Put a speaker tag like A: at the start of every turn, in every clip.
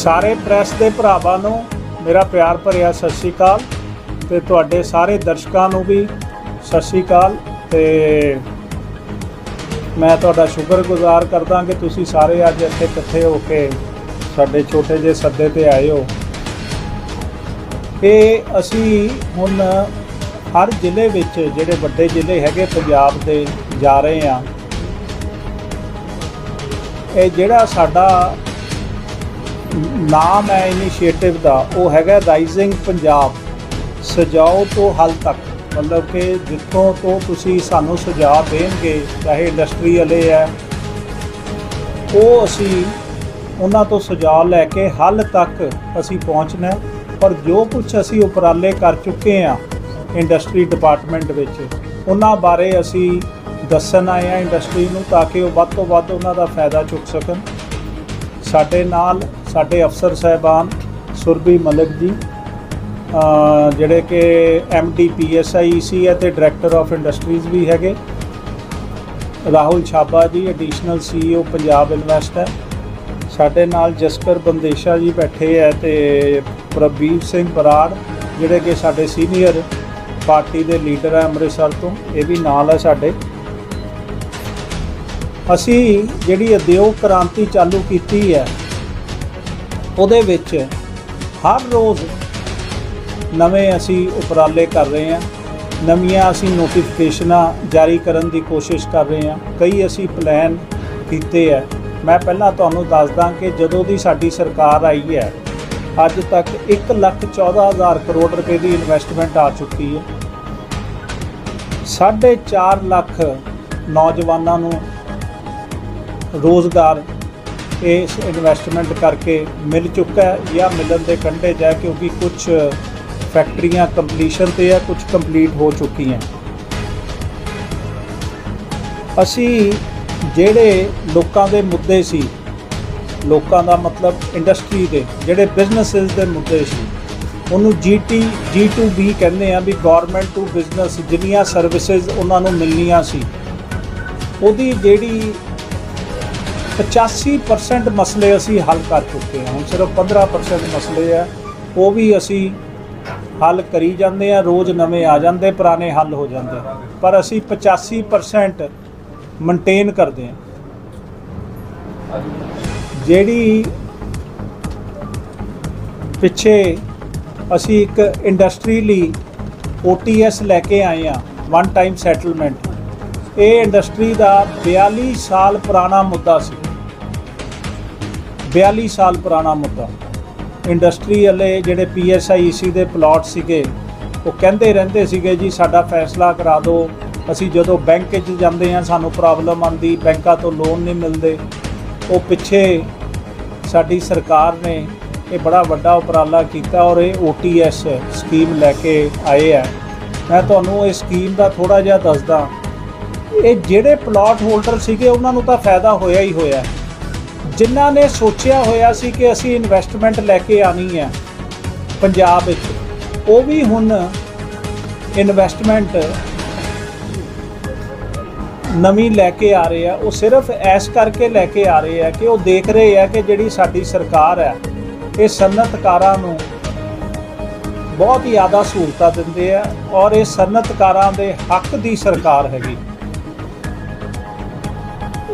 A: ਸਾਰੇ ਪ੍ਰੈਸ ਦੇ ਭਰਾਵਾਂ ਨੂੰ ਮੇਰਾ ਪਿਆਰ ਭਰਿਆ ਸਤਿ ਸ਼੍ਰੀ ਅਕਾਲ ਤੇ ਤੁਹਾਡੇ ਸਾਰੇ ਦਰਸ਼ਕਾਂ ਨੂੰ ਵੀ ਸਤਿ ਸ਼੍ਰੀ ਅਕਾਲ ਤੇ ਮੈਂ ਤੁਹਾਡਾ ਸ਼ੁਕਰਗੁਜ਼ਾਰ ਕਰਦਾ ਕਿ ਤੁਸੀਂ ਸਾਰੇ ਅੱਜ ਇੱਥੇ ਇਕੱਠੇ ਹੋ ਕੇ ਸਾਡੇ ਛੋਟੇ ਜਿਹੇ ਸੱਦੇ ਤੇ ਆਏ ਹੋ। ਇਹ ਅਸੀਂ ਹੁਣ ਹਰ ਜ਼ਿਲ੍ਹੇ ਵਿੱਚ ਜਿਹੜੇ ਵੱਡੇ ਜ਼ਿਲ੍ਹੇ ਹੈਗੇ ਪੰਜਾਬ ਦੇ ਜਾ ਰਹੇ ਹਾਂ। ਇਹ ਜਿਹੜਾ ਸਾਡਾ ਨਾਮ ਹੈ ਇਨੀਸ਼ੀਏਟਿਵ ਦਾ, ਉਹ ਹੈਗਾ ਰਾਈਜ਼ਿੰਗ ਪੰਜਾਬ ਸਜਾਓ ਤੋਂ ਹੱਲ ਤੱਕ। ਮਤਲਬ ਕਿ ਜਿੱਥੋਂ ਤੋਂ ਤੁਸੀਂ ਸਾਨੂੰ ਸੁਝਾਅ ਦੇਣਗੇ, ਚਾਹੇ ਇੰਡਸਟਰੀ ਵਾਲੇ ਹੈ, ਉਹ ਅਸੀਂ ਉਹਨਾਂ ਤੋਂ ਸੁਝਾਅ ਲੈ ਕੇ ਹੱਲ ਤੱਕ ਅਸੀਂ ਪਹੁੰਚਣਾ ਪਰ ਜੋ ਕੁਝ ਅਸੀਂ ਉਪਰਾਲੇ ਕਰ ਚੁੱਕੇ ਹਾਂ ਇੰਡਸਟਰੀ ਡਿਪਾਰਟਮੈਂਟ ਵਿੱਚ, ਉਹਨਾਂ ਬਾਰੇ ਅਸੀਂ ਦੱਸਣ ਆਏ ਹਾਂ ਇੰਡਸਟਰੀ ਨੂੰ ਤਾਂ ਕਿ ਉਹ ਵੱਧ ਤੋਂ ਵੱਧ ਉਹਨਾਂ ਦਾ ਫਾਇਦਾ ਚੁੱਕ ਸਕਣ। ਸਾਡੇ ਨਾਲ ਸਾਡੇ ਅਫਸਰ ਸਹਿਬਾਨ ਸੁਰਬੀ ਮਲਿਕ ਜੀ ਜਿਹੜੇ ਕਿ ਐਮਡੀ ਪੀਐਸਆਈਸੀ ਹੈ ਤੇ ਡਾਇਰੈਕਟਰ ਆਫ ਇੰਡਸਟਰੀਜ਼ ਵੀ ਹੈਗੇ। Rahul Chhabra ji additional CEO Punjab Invest ਹੈ। ਸਾਡੇ ਨਾਲ ਜਸਕਰ ਬੰਦੇਸ਼ਾ ਜੀ ਬੈਠੇ ਹੈ ਤੇ ਪ੍ਰਬੀਰ ਸਿੰਘ ਬਰਾੜ, ਜਿਹੜੇ ਕਿ ਸਾਡੇ ਸੀਨੀਅਰ ਪਾਰਟੀ ਦੇ ਲੀਡਰ ਹੈ ਅੰਮ੍ਰਿਤਸਰ ਤੋਂ, ਇਹ ਵੀ ਨਾਲ ਹੈ ਸਾਡੇ। ਅਸੀਂ ਜਿਹੜੀ ਉਦਯੋਗ ਕ੍ਰਾਂਤੀ ਚਾਲੂ ਕੀਤੀ ਹੈ, ਉਹਦੇ ਵਿੱਚ ਹਰ ਰੋਜ਼ ਨਵੇਂ ਅਸੀਂ ਉਪਰਾਲੇ ਕਰ ਰਹੇ ਹਾਂ, ਨਵੀਆਂ ਅਸੀਂ ਨੋਟੀਫਿਕੇਸ਼ਨਾਂ ਜਾਰੀ ਕਰਨ ਦੀ ਕੋਸ਼ਿਸ਼ ਕਰ ਰਹੇ ਹਾਂ, ਕਈ ਅਸੀਂ ਪਲਾਨ ਕੀਤੇ ਹੈ ਮੈਂ ਪਹਿਲਾਂ ਤੁਹਾਨੂੰ ਦੱਸਦਾ ਕਿ ਜਦੋਂ ਦੀ ਸਾਡੀ ਸਰਕਾਰ ਆਈ ਹੈ, ਅੱਜ ਤੱਕ 114000 ਕਰੋੜ ਰੁਪਏ ਦੀ ਇਨਵੈਸਟਮੈਂਟ ਆ ਚੁੱਕੀ ਹੈ। 4.5 ਲੱਖ ਨੌਜਵਾਨਾਂ ਨੂੰ ਰੋਜ਼ਗਾਰ ਇਸ ਇਨਵੈਸਟਮੈਂਟ ਕਰਕੇ ਮਿਲ ਚੁੱਕਾ ਹੈ ਜਾਂ ਮਿਲਣ ਦੇ ਕੰਢੇ 'ਚ ਕਿਉਂਕਿ ਕੁਝ ਫੈਕਟਰੀਆਂ ਕੰਪਲੀਸ਼ਨ ਤੇ ਹੈ ਕੁਝ ਕੰਪਲੀਟ ਹੋ ਚੁੱਕੀਆਂ। ਅਸੀਂ ਜਿਹੜੇ ਲੋਕਾਂ ਦੇ ਮੁੱਦੇ ਸੀ, ਲੋਕਾਂ ਦਾ ਮਤਲਬ ਇੰਡਸਟਰੀ ਦੇ, ਜਿਹੜੇ ਬਿਜ਼ਨੈਸਸ ਦੇ ਮੁੱਦੇ ਸੀ, ਉਹਨੂੰ ਜੀਟੀ G2B ਕਹਿੰਦੇ ਆ ਵੀ ਗਵਰਨਮੈਂਟ ਟੂ ਬਿਜ਼ਨਸ ਜਿੰਨੀਆਂ ਸਰਵਿਸਿਜ਼ ਉਹਨਾਂ ਨੂੰ ਮਿਲਣੀਆਂ ਸੀ। ਉਹਦੀ ਜਿਹੜੀ 85% ਮਸਲੇ ਅਸੀਂ ਹੱਲ ਕਰ ਚੁੱਕੇ ਹਾਂ। ਹੁਣ ਸਿਰਫ 15% ਮਸਲੇ ਆ, ਉਹ ਵੀ ਅਸੀਂ ਹੱਲ ਕਰੀ ਜਾਂਦੇ ਆ, ਰੋਜ਼ ਨਵੇਂ ਆ ਜਾਂਦੇ, ਪੁਰਾਣੇ ਹੱਲ ਹੋ ਜਾਂਦੇ ਪਰ ਅਸੀਂ 85% ਮੇਨਟੇਨ ਕਰਦੇ ਆ। ਜਿਹੜੀ ਪਿੱਛੇ ਅਸੀਂ ਇੱਕ ਇੰਡਸਟਰੀ ਲਈ OTS ਲੈ ਕੇ ਆਏ ਆ ਵਨ ਟਾਈਮ ਸੈਟਲਮੈਂਟ ਇਹ ਇੰਡਸਟਰੀ ਦਾ 42 ਸਾਲ ਪੁਰਾਣਾ ਮੁੱਦਾ ਸੀ। 42 ਸਾਲ ਪੁਰਾਣਾ ਮੁੱਦਾ। ਇੰਡਸਟਰੀ ਵਾਲੇ ਜਿਹੜੇ ਪੀਐਸਆਈਸੀ ਦੇ ਪਲਾਟ ਸੀਗੇ, ਉਹ ਕਹਿੰਦੇ ਰਹਿੰਦੇ ਸੀਗੇ, ਜੀ, ਸਾਡਾ ਫੈਸਲਾ ਕਰਾ ਦਿਓ ਅਸੀਂ ਜਦੋਂ ਬੈਂਕ 'ਚ ਜਾਂਦੇ ਹਾਂ, ਸਾਨੂੰ ਪ੍ਰੋਬਲਮ ਆਂਦੀ ਬੈਂਕਾਂ ਤੋਂ ਲੋਨ ਨਹੀਂ ਮਿਲਦੇ। ਉਹ ਪਿੱਛੇ ਸਾਡੀ ਸਰਕਾਰ ਨੇ ਇਹ ਬੜਾ ਵੱਡਾ ਉਪਰਾਲਾ ਕੀਤਾ ਔਰ ਇਹ OTS ਸਕੀਮ ਲੈ ਕੇ ਆਏ ਆ। ਮੈਂ ਤੁਹਾਨੂੰ ਇਹ ਸਕੀਮ ਦਾ ਥੋੜਾ ਜਿਹਾ ਦੱਸਦਾ। ਇਹ ਜਿਹੜੇ ਪਲਾਟ ਹੋਲਡਰ ਸੀਗੇ, ਉਹਨਾਂ ਨੂੰ ਤਾਂ ਫਾਇਦਾ ਹੋਇਆ ਹੀ ਹੋਇਆ। ਜਿਨ੍ਹਾਂ ਨੇ ਸੋਚਿਆ ਹੋਇਆ ਸੀ ਕਿ ਅਸੀਂ ਇਨਵੈਸਟਮੈਂਟ ਲੈ ਕੇ ਆਣੀ ਹੈ ਪੰਜਾਬ ਵਿੱਚ, ਉਹ ਵੀ ਹੁਣ ਇਨਵੈਸਟਮੈਂਟ ਨਵੀਂ ਲੈ ਕੇ ਆ ਰਹੇ ਆ, ਉਹ ਸਿਰਫ ਐਸ ਕਰਕੇ ਲੈ ਕੇ ਆ ਰਹੇ ਆ ਕਿ ਉਹ ਦੇਖ ਰਹੇ ਆ ਕਿ ਜਿਹੜੀ ਸਾਡੀ ਸਰਕਾਰ ਹੈ, ਇਹ ਸਨਅਤਕਾਰਾਂ ਨੂੰ ਬਹੁਤ ਹੀ ਜ਼ਿਆਦਾ ਸਹੂਲਤਾਂ ਦਿੰਦੇ ਆ ਔਰ ਇਹ ਸਨਅਤਕਾਰਾਂ ਦੇ ਹੱਕ ਦੀ ਸਰਕਾਰ ਹੈਗੀ।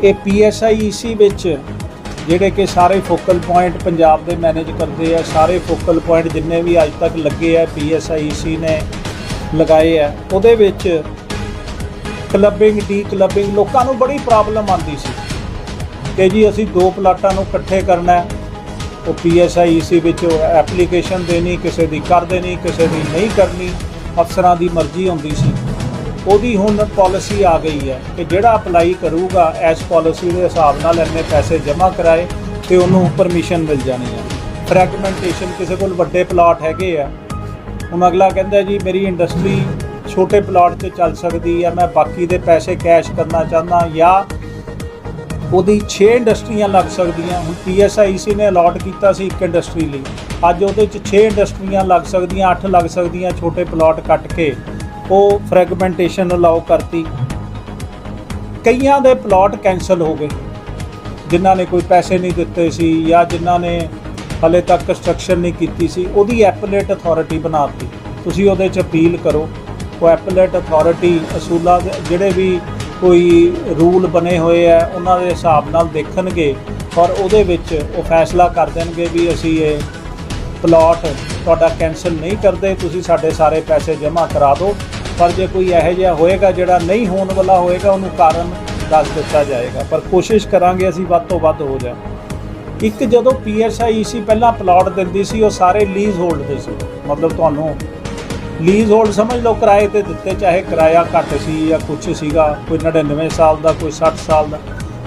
A: ਇਹ ਪੀਐਸਆਈਈਸੀ ਵਿੱਚ ਜਿਹੜੇ ਕਿ ਸਾਰੇ ਫੋਕਲ ਪੁਆਇੰਟ ਪੰਜਾਬ ਦੇ ਮੈਨੇਜ ਕਰਦੇ ਆ, ਸਾਰੇ ਫੋਕਲ ਪੁਆਇੰਟ ਜਿੰਨੇ ਵੀ ਅੱਜ ਤੱਕ ਲੱਗੇ ਆ ਪੀਐਸਆਈਈਸੀ ਨੇ ਲਗਾਏ ਆ, ਉਹਦੇ ਵਿੱਚ ਕਲੱਬਿੰਗ ਡੀ ਕਲੱਬਿੰਗ ਲੋਕਾਂ ਨੂੰ ਬੜੀ ਪ੍ਰੋਬਲਮ ਆਉਂਦੀ ਸੀ ਕਿ ਜੀ ਅਸੀਂ ਦੋ ਪਲਾਟਾਂ ਨੂੰ ਇਕੱਠੇ ਕਰਨਾ ਹੈ। ਉਹ ਪੀਐਸਆਈਸੀ ਵਿੱਚ ਐਪਲੀਕੇਸ਼ਨ ਦੇਣੀ, ਕਿਸੇ ਦੀ ਕਰ ਦੇਣੀ, ਕਿਸੇ ਦੀ ਨਹੀਂ ਕਰਨੀ, ਅਫਸਰਾਂ ਦੀ ਮਰਜ਼ੀ ਹੁੰਦੀ ਸੀ। ਉਹਦੀ ਹੁਣ ਪਾਲਿਸੀ ਆ ਗਈ ਹੈ ਕਿ ਜਿਹੜਾ ਅਪਲਾਈ ਕਰੂਗਾ ਐਸ ਪਾਲਿਸੀ ਦੇ ਹਿਸਾਬ ਨਾਲ ਇੰਨੇ ਪੈਸੇ ਜਮ੍ਹਾਂ ਕਰਾਏ ਤੇ ਉਹਨੂੰ ਪਰਮਿਸ਼ਨ ਮਿਲ ਜਾਣੀ ਹੈ। ਫ੍ਰੈਗਮੈਂਟੇਸ਼ਨ ਕਿਸੇ ਕੋਲ ਵੱਡੇ ਪਲਾਟ ਹੈਗੇ ਆ। ਹੁਣ ਅਗਲਾ ਕਹਿੰਦਾ ਜੀ, ਮੇਰੀ ਇੰਡਸਟਰੀ ਛੋਟੇ ਪਲਾਟ 'ਚ ਚੱਲ ਸਕਦੀ ਹੈ। ਮੈਂ ਬਾਕੀ ਦੇ ਪੈਸੇ ਕੈਸ਼ ਕਰਨਾ ਚਾਹੁੰਦਾ ਜਾਂ ਉਹਦੀ 6 ਇੰਡਸਟਰੀਆਂ ਲੱਗ ਸਕਦੀਆਂ। ਹੁਣ ਪੀਐਸਆਈਸੀ ਨੇ ਅਲਾਟ ਕੀਤਾ ਸੀ ਇੱਕ ਇੰਡਸਟਰੀ ਲਈ। ਅੱਜ ਉਹਦੇ 'ਚ 6 ਇੰਡਸਟਰੀਆਂ ਲੱਗ ਸਕਦੀਆਂ 8 ਲੱਗ ਸਕਦੀਆਂ ਛੋਟੇ ਪਲਾਟ ਕੱਟ ਕੇ। ਉਹ ਫਰੈਗਮੈਂਟੇਸ਼ਨ ਅਲਾਉ ਕਰਤੀ। ਕਈਆਂ ਦੇ ਪਲਾਟ ਕੈਨਸਲ ਹੋ ਗਏ। ਜਿਨ੍ਹਾਂ ਨੇ ਕੋਈ ਪੈਸੇ ਨਹੀਂ ਦਿੱਤੇ ਸੀ ਜਾਂ ਜਿਨ੍ਹਾਂ ਨੇ ਹਲੇ ਤੱਕ ਕੰਸਟਰਕਸ਼ਨ ਨਹੀਂ ਕੀਤੀ ਸੀ, ਉਹਦੀ ਐਪਲੇਟ ਅਥਾਰਟੀ ਬਣਾਤੀ ਤੁਸੀਂ ਉਹਦੇ 'ਚ ਅਪੀਲ ਕਰੋ। ਉਹ ਐਪਲੇਟ ਅਥਾਰਟੀ ਅਸੂਲਾਂ ਦੇ ਜਿਹੜੇ ਵੀ ਕੋਈ ਰੂਲ ਬਣੇ ਹੋਏ ਆ, ਉਹਨਾਂ ਦੇ ਹਿਸਾਬ ਨਾਲ ਦੇਖਣਗੇ ਔਰ ਉਹਦੇ ਵਿੱਚ ਉਹ ਫੈਸਲਾ ਕਰ ਦੇਣਗੇ ਵੀ ਅਸੀਂ ਇਹ ਪਲਾਟ ਤੁਹਾਡਾ ਕੈਨਸਲ ਨਹੀਂ ਕਰਦੇ, ਤੁਸੀਂ ਸਾਡੇ ਸਾਰੇ ਪੈਸੇ ਜਮ੍ਹਾਂ ਕਰਾ ਦਿਓ। ਪਰ ਜੇ ਕੋਈ ਇਹੋ ਜਿਹਾ ਹੋਏਗਾ, ਜਿਹੜਾ ਨਹੀਂ ਹੋਣ ਵਾਲਾ ਹੋਏਗਾ, ਉਹਨੂੰ ਕਾਰਨ ਦੱਸ ਦਿੱਤਾ ਜਾਏਗਾ। ਪਰ ਕੋਸ਼ਿਸ਼ ਕਰਾਂਗੇ ਅਸੀਂ ਵੱਧ ਤੋਂ ਵੱਧ ਹੋ ਜਾ ਇੱਕ ਜਦੋਂ ਪੀਐਸਆਈਸੀ ਪਹਿਲਾਂ ਪਲਾਟ ਦਿੰਦੀ ਸੀ, ਉਹ ਸਾਰੇ ਲੀਜ਼ ਹੋਲਡ ਦੇ ਸੀ। ਮਤਲਬ ਤੁਹਾਨੂੰ ਲੀਜ਼ ਹੋਲਡ ਸਮਝ ਲਓ, ਕਿਰਾਏ ਤੇ ਦਿੱਤੇ, ਚਾਹੇ ਕਿਰਾਇਆ ਘੱਟ ਸੀ ਜਾਂ ਕੁਝ ਸੀਗਾ, ਕੋਈ 99 ਸਾਲ ਦਾ, ਕੋਈ 60 ਸਾਲ ਦਾ।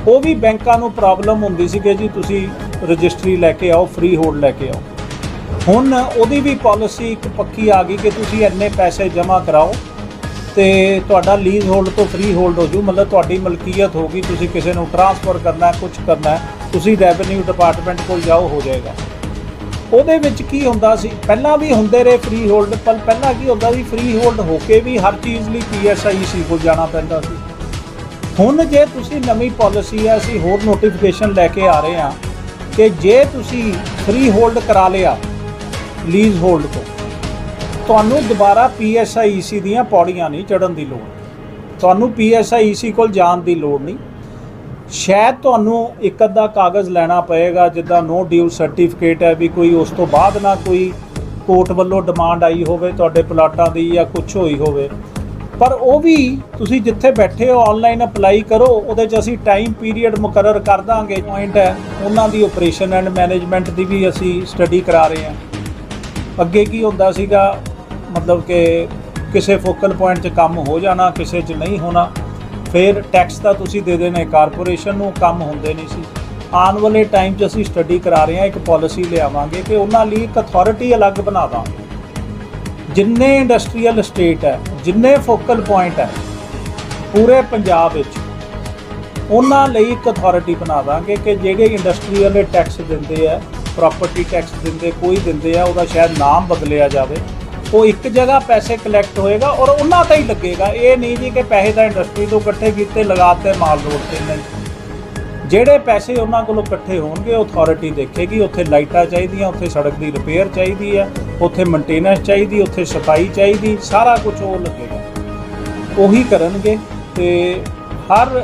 A: ਉਹ ਵੀ ਬੈਂਕਾਂ ਨੂੰ ਪ੍ਰੋਬਲਮ ਹੁੰਦੀ ਸੀ ਕਿ ਜੀ ਤੁਸੀਂ ਰਜਿਸਟਰੀ ਲੈ ਕੇ ਆਓ ਫ੍ਰੀ ਹੋਲਡ ਲੈ ਕੇ ਆਓ। ਹੁਣ ਉਹਦੀ ਵੀ ਪਾਲਿਸੀ ਇੱਕ ਪੱਕੀ ਆ ਗਈ ਕਿ ਤੁਸੀਂ ਇੰਨੇ ਪੈਸੇ ਜਮ੍ਹਾਂ ਕਰਾਓ ਤੇ ਤੁਹਾਡਾ ਲੀਜ਼ ਹੋਲਡ ਤੋਂ ਫ੍ਰੀ ਹੋਲਡ ਹੋ ਜੂ। ਮਤਲਬ ਤੁਹਾਡੀ ਮਲਕੀਅਤ ਹੋਗੀ ਤੁਸੀਂ ਕਿਸੇ ਨੂੰ ਟਰਾਂਸਫਰ ਕਰਨਾ ਹੈ ਕੁਝ ਕਰਨਾ, ਤੁਸੀਂ ਰੈਵਨਿਊ ਡਿਪਾਰਟਮੈਂਟ ਕੋਲ ਜਾਓ, ਹੋ ਜਾਏਗਾ। ਉਹਦੇ ਵਿੱਚ ਕੀ ਹੁੰਦਾ ਸੀ? ਪਹਿਲਾਂ ਵੀ ਹੁੰਦੇ ਰਹੇ ਫ੍ਰੀ ਹੋਲਡ ਪਰ ਪਹਿਲਾਂ ਕੀ ਹੁੰਦਾ ਸੀ? ਫ੍ਰੀ ਹੋਲਡ ਹੋ ਕੇ ਵੀ ਹਰ ਚੀਜ਼ ਲਈ ਪੀਐਸਆਈਸੀ ਕੋਲ ਜਾਣਾ ਪੈਂਦਾ ਸੀ। ਹੁਣ ਜੇ ਤੁਸੀਂ ਨਵੀਂ ਪਾਲਿਸੀ ਹੈ, ਅਸੀਂ ਹੋਰ ਨੋਟੀਫਿਕੇਸ਼ਨ ਲੈ ਕੇ ਆ ਰਹੇ ਹਾਂ ਕਿ ਜੇ ਤੁਸੀਂ ਫ੍ਰੀ ਹੋਲਡ ਕਰਾ ਲਿਆ ਲੀਜ਼ ਹੋਲਡ ਤੋਂ, ਤੁਹਾਨੂੰ ਦੁਬਾਰਾ ਪੀਐਸਆਈਸੀ ਦੀਆਂ ਪੌੜੀਆਂ ਨਹੀਂ ਚੜਨ ਦੀ ਲੋੜ। ਤੁਹਾਨੂੰ ਪੀਐਸਆਈਸੀ ਕੋਲ ਜਾਣ ਦੀ ਲੋੜ ਨਹੀਂ। ਸ਼ਾਇਦ ਤੁਹਾਨੂੰ ਇੱਕ ਅੱਧਾ ਕਾਗਜ਼ ਲੈਣਾ ਪਏਗਾ, ਜਿੱਦਾਂ ਨੋ ਡਿਊ ਸਰਟੀਫਿਕੇਟ ਹੈ ਵੀ ਕੋਈ ਉਸ ਤੋਂ ਬਾਅਦ ਨਾ ਕੋਈ ਕੋਰਟ ਵੱਲੋਂ ਡਿਮਾਂਡ ਆਈ ਹੋਵੇ ਤੁਹਾਡੇ ਪਲਾਟਾਂ ਦੀ ਜਾਂ ਕੁਝ ਹੋਈ ਹੋਵੇ। ਪਰ ਉਹ ਵੀ ਤੁਸੀਂ ਜਿੱਥੇ ਬੈਠੇ ਹੋ ਆਨਲਾਈਨ ਅਪਲਾਈ ਕਰੋ, ਉਹਦੇ 'ਚ ਅਸੀਂ ਟਾਈਮ ਪੀਰੀਅਡ ਮੁਕਰਰ ਕਰ ਦਾਂਗੇ। ਪੁਆਇੰਟ ਹੈ, ਉਹਨਾਂ ਦੀ ਆਪਰੇਸ਼ਨ ਐਂਡ ਮੈਨੇਜਮੈਂਟ ਦੀ ਵੀ ਅਸੀਂ ਸਟੱਡੀ ਕਰਾ ਰਹੇ ਹਾਂ। ਅੱਗੇ ਕੀ ਹੁੰਦਾ ਸੀਗਾ, ਮਤਲਬ ਕਿ ਕਿਸੇ ਫੋਕਲ ਪੁਆਇੰਟ 'ਚ ਕੰਮ ਹੋ ਜਾਣਾ, ਕਿਸੇ 'ਚ ਨਹੀਂ ਹੋਣਾ। ਫਿਰ ਟੈਕਸ ਤਾਂ ਤੁਸੀਂ ਦੇ ਦੇਣੇ ਕਾਰਪੋਰੇਸ਼ਨ ਨੂੰ ਕੰਮ ਹੁੰਦੇ ਨਹੀਂ ਸੀ। ਆਉਣ ਵਾਲੇ ਟਾਈਮ 'ਚ ਅਸੀਂ ਸਟੱਡੀ ਕਰਾ ਰਹੇ ਹਾਂ, ਇੱਕ ਪਾਲਿਸੀ ਲਿਆਵਾਂਗੇ ਕਿ ਉਹਨਾਂ ਲਈ ਇੱਕ ਅਥਾਰਟੀ ਅਲੱਗ ਬਣਾ ਦਾਂਗੇ। ਜਿੰਨੇ ਇੰਡਸਟਰੀਅਲ ਸਟੇਟ ਹੈ, ਜਿੰਨੇ ਫੋਕਲ ਪੁਆਇੰਟ ਹੈ, ਪੂਰੇ ਪੰਜਾਬ ਵਿੱਚ ਉਹਨਾਂ ਲਈ ਇੱਕ ਅਥਾਰਟੀ ਬਣਾ ਦਾਂਗੇ ਕਿ ਜਿਹੜੇ ਇੰਡਸਟਰੀਅਲ ਵਾਲੇ ਟੈਕਸ ਦਿੰਦੇ ਆ ਪ੍ਰਾਪਰਟੀ ਟੈਕਸ ਦਿੰਦੇ, ਕੋਈ ਦਿੰਦੇ ਆ, ਉਹਦਾ ਸ਼ਾਇਦ ਨਾਮ ਬਦਲਿਆ ਜਾਵੇ। ਉਹ ਇੱਕ ਜਗ੍ਹਾ ਪੈਸੇ ਕਲੈਕਟ ਹੋਏਗਾ ਔਰ ਉਹਨਾਂ ਤੇ ਹੀ ਲੱਗੇਗਾ। ਇਹ ਨਹੀਂ ਜੀ ਕਿ ਪੈਸੇ ਤਾਂ ਇੰਡਸਟਰੀ ਤੋਂ ਇਕੱਠੇ ਕੀਤੇ ਲਗਾਤੇ ਮਾਲ ਰੋਡ ਤੇ ਨਹੀਂ। ਜਿਹੜੇ ਪੈਸੇ ਉਹਨਾਂ ਕੋਲੋਂ ਇਕੱਠੇ ਹੋਣਗੇ ਉਹ ਅਥਾਰਟੀ ਦੇਖੇਗੀ, ਉੱਥੇ ਲਾਈਟਾਂ ਚਾਹੀਦੀਆਂ, ਉੱਥੇ ਸੜਕ ਦੀ ਰਿਪੇਅਰ ਚਾਹੀਦੀ ਹੈ, ਉੱਥੇ ਮੇਨਟੇਨੈਂਸ ਚਾਹੀਦੀ, ਉੱਥੇ ਸਫ਼ਾਈ ਚਾਹੀਦੀ, ਸਾਰਾ ਕੁਝ ਉਹ ਲੱਗੇਗਾ। ਉਹੀ ਕਰਨਗੇ ਤੇ ਹਰ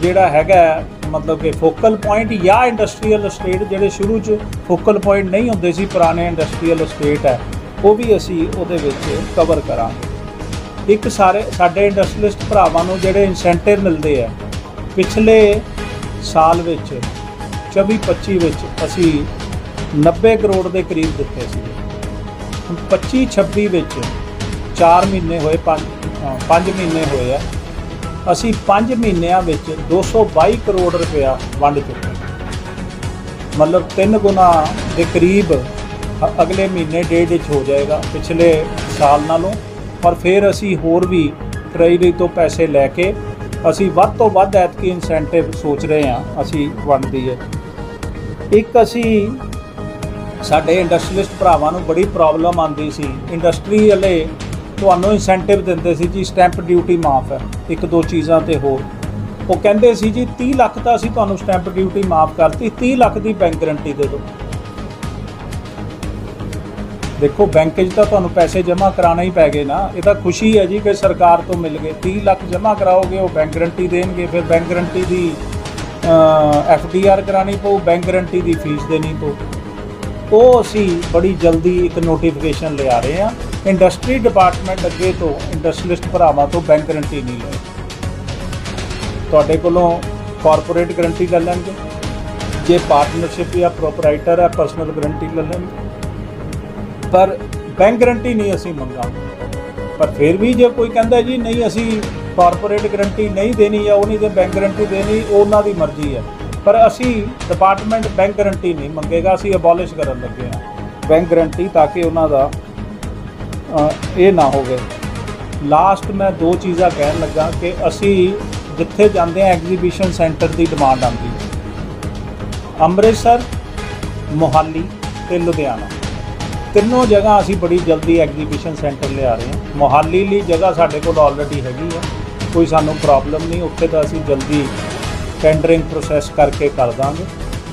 A: ਜਿਹੜਾ ਹੈਗਾ, ਮਤਲਬ ਕਿ ਫੋਕਲ ਪੁਆਇੰਟ ਜਾਂ ਇੰਡਸਟਰੀਅਲ ਸਟੇਟ ਜਿਹੜੇ ਸ਼ੁਰੂ 'ਚ ਫੋਕਲ ਪੁਆਇੰਟ ਨਹੀਂ ਹੁੰਦੇ ਸੀ, ਪੁਰਾਣੇ ਇੰਡਸਟਰੀਅਲ ਸਟੇਟ ਹੈ। ਉਹ ਵੀ ਅਸੀਂ ਉਹਦੇ ਵਿੱਚ ਕਵਰ ਕਰਾਂਗੇ। ਇੱਕ ਸਾਰੇ ਸਾਡੇ ਇੰਡਸਟਰੀਲਿਸਟ ਭਰਾਵਾਂ ਨੂੰ ਜਿਹੜੇ ਇਨਸੈਂਟਿਵ ਮਿਲਦੇ ਆ, ਪਿਛਲੇ ਸਾਲ ਵਿੱਚ 24 25 ਵਿੱਚ ਅਸੀਂ 90 ਕਰੋੜ ਦੇ ਕਰੀਬ ਦਿੱਤੇ ਸੀ। ਹੁਣ 25 26 ਵਿੱਚ 4 ਮਹੀਨੇ ਹੋਏ 5 5 ਮਹੀਨੇ ਹੋਏ ਆ। ਅਸੀਂ 5 ਮਹੀਨਿਆਂ ਵਿੱਚ 222 ਕਰੋੜ ਰੁਪਇਆ ਵੰਡ ਚੁੱਕੇ। ਮਤਲਬ ਤਿੰਨ ਗੁਣਾ ਦੇ ਕਰੀਬ ਅਗਲੇ ਮਹੀਨੇ ਡੇਢ ਵਿੱਚ ਹੋ ਜਾਏਗਾ ਪਿਛਲੇ ਸਾਲ ਨਾਲੋਂ। ਪਰ ਫਿਰ ਅਸੀਂ ਹੋਰ ਵੀ ਟ੍ਰੇਜਰੀ ਤੋਂ ਪੈਸੇ ਲੈ ਕੇ ਅਸੀਂ ਵੱਧ ਤੋਂ ਵੱਧ ਐਤਕੀ ਇਨਸੈਂਟਿਵ ਸੋਚ ਰਹੇ ਹਾਂ ਅਸੀਂ ਵੰਡਦੀ ਹੈ। ਇੱਕ ਅਸੀਂ ਸਾਡੇ ਇੰਡਸਟਰੀਲਿਸਟ ਭਰਾਵਾਂ ਨੂੰ ਬੜੀ ਪ੍ਰੋਬਲਮ ਆਉਂਦੀ ਸੀ। ਇੰਡਸਟਰੀ ਵਾਲੇ ਤੁਹਾਨੂੰ ਇਨਸੈਂਟਿਵ ਦਿੰਦੇ ਸੀ ਜੀ ਸਟੈਂਪ ਡਿਊਟੀ ਮਾਫ ਹੈ, ਇੱਕ ਦੋ ਚੀਜ਼ਾਂ ਤੇ ਹੋਰ। ਉਹ ਕਹਿੰਦੇ ਸੀ ਜੀ 30 ਲੱਖ ਤਾਂ ਅਸੀਂ ਤੁਹਾਨੂੰ ਸਟੈਂਪ ਡਿਊਟੀ ਮਾਫ ਕਰਤੀ 30 ਲੱਖ ਦੀ ਬੈਂਕ ਗਰੰਟੀ ਦੇ ਦਿਓ। ਦੇਖੋ, ਬੈਂਕ 'ਚ ਤਾਂ ਤੁਹਾਨੂੰ ਪੈਸੇ ਜਮ੍ਹਾਂ ਕਰਾਣਾ ਹੀ ਪੈ ਗਏ ਨਾ। ਇਹ ਤਾਂ ਖੁਸ਼ੀ ਹੈ ਜੀ ਕਿ ਸਰਕਾਰ ਤੋਂ ਮਿਲ ਗਏ। 30 ਲੱਖ ਜਮ੍ਹਾਂ ਕਰਾਓਗੇ, ਉਹ ਬੈਂਕ ਗਰੰਟੀ ਦੇਣਗੇ। ਫਿਰ ਬੈਂਕ ਗਰੰਟੀ ਦੀ ਐਫ ਡੀ ਆਰ ਕਰਾਣੀ ਪਊ, ਬੈਂਕ ਗਰੰਟੀ ਦੀ ਫੀਸ ਦੇਣੀ ਪਊ। ਉਹ ਅਸੀਂ ਬੜੀ ਜਲਦੀ ਇੱਕ ਨੋਟੀਫਿਕੇਸ਼ਨ ਲਿਆ ਰਹੇ ਹਾਂ। ਇੰਡਸਟਰੀ ਡਿਪਾਰਟਮੈਂਟ ਅੱਗੇ ਤੋਂ ਇੰਡਸਟਰੀਲਿਸਟ ਭਰਾਵਾਂ ਤੋਂ ਬੈਂਕ ਗਰੰਟੀ ਨਹੀਂ ਲਏ। ਤੁਹਾਡੇ ਕੋਲੋਂ ਕਾਰਪੋਰੇਟ ਗਰੰਟੀ ਲੈ ਲੈਣਗੇ। ਜੇ ਪਾਰਟਨਰਸ਼ਿਪ ਜਾਂ ਪ੍ਰੋਪਰਾਈਟਰ ਹੈ, ਪਰਸਨਲ ਗਰੰਟੀ ਲੈ ਲੈਣਗੇ। ਪਰ ਬੈਂਕ ਗਰੰਟੀ ਨਹੀਂ ਅਸੀਂ ਮੰਗਾਂਗੇ ਪਰ ਫਿਰ ਵੀ ਜੇ ਕੋਈ ਕਹਿੰਦਾ ਜੀ, ਨਹੀਂ ਅਸੀਂ ਕਾਰਪੋਰੇਟ ਗਰੰਟੀ ਨਹੀਂ ਦੇਣੀ ਜਾਂ ਉਹ ਨਹੀਂ ਤੇ ਬੈਂਕ ਗਰੰਟੀ ਦੇਣੀ ਉਹਨਾਂ ਦੀ ਮਰਜ਼ੀ ਹੈ। ਪਰ ਅਸੀਂ ਡਿਪਾਰਟਮੈਂਟ ਬੈਂਕ ਗਰੰਟੀ ਨਹੀਂ ਮੰਗੇਗਾ, ਅਸੀਂ ਅਬੋਲਿਸ਼ ਕਰਨ ਲੱਗੇ ਹਾਂ। ਬੈਂਕ ਗਰੰਟੀ ਤਾਂ ਕਿ ਉਹਨਾਂ ਦਾ ਇਹ ਨਾ ਹੋਵੇ। ਲਾਸਟ ਮੈਂ ਦੋ ਚੀਜ਼ਾਂ ਕਹਿਣ ਲੱਗਾ ਕਿ ਅਸੀਂ ਜਿੱਥੇ ਜਾਂਦੇ ਹਾਂ ਐਗਜ਼ੀਬਿਸ਼ਨ ਸੈਂਟਰ ਦੀ ਡਿਮਾਂਡ ਆਉਂਦੀ ਹੈ। ਅੰਮ੍ਰਿਤਸਰ, ਮੋਹਾਲੀ ਤੇ ਲੁਧਿਆਣਾ। ਤਿੰਨੋਂ ਜਗ੍ਹਾ ਅਸੀਂ ਬੜੀ ਜਲਦੀ ਐਗਜ਼ੀਬਿਸ਼ਨ ਸੈਂਟਰ ਲਿਆ ਰਹੇ ਹਾਂ। ਮੋਹਾਲੀ ਲਈ ਜਗ੍ਹਾ ਸਾਡੇ ਕੋਲ ਆਲਰੇਡੀ ਹੈਗੀ ਆ। ਕੋਈ ਸਾਨੂੰ ਪ੍ਰੋਬਲਮ ਨਹੀਂ, ਉੱਥੇ ਤਾਂ ਅਸੀਂ ਜਲਦੀ ਟੈਂਡਰਿੰਗ ਪ੍ਰੋਸੈਸ ਕਰਕੇ ਕਰ ਦਾਂਗੇ।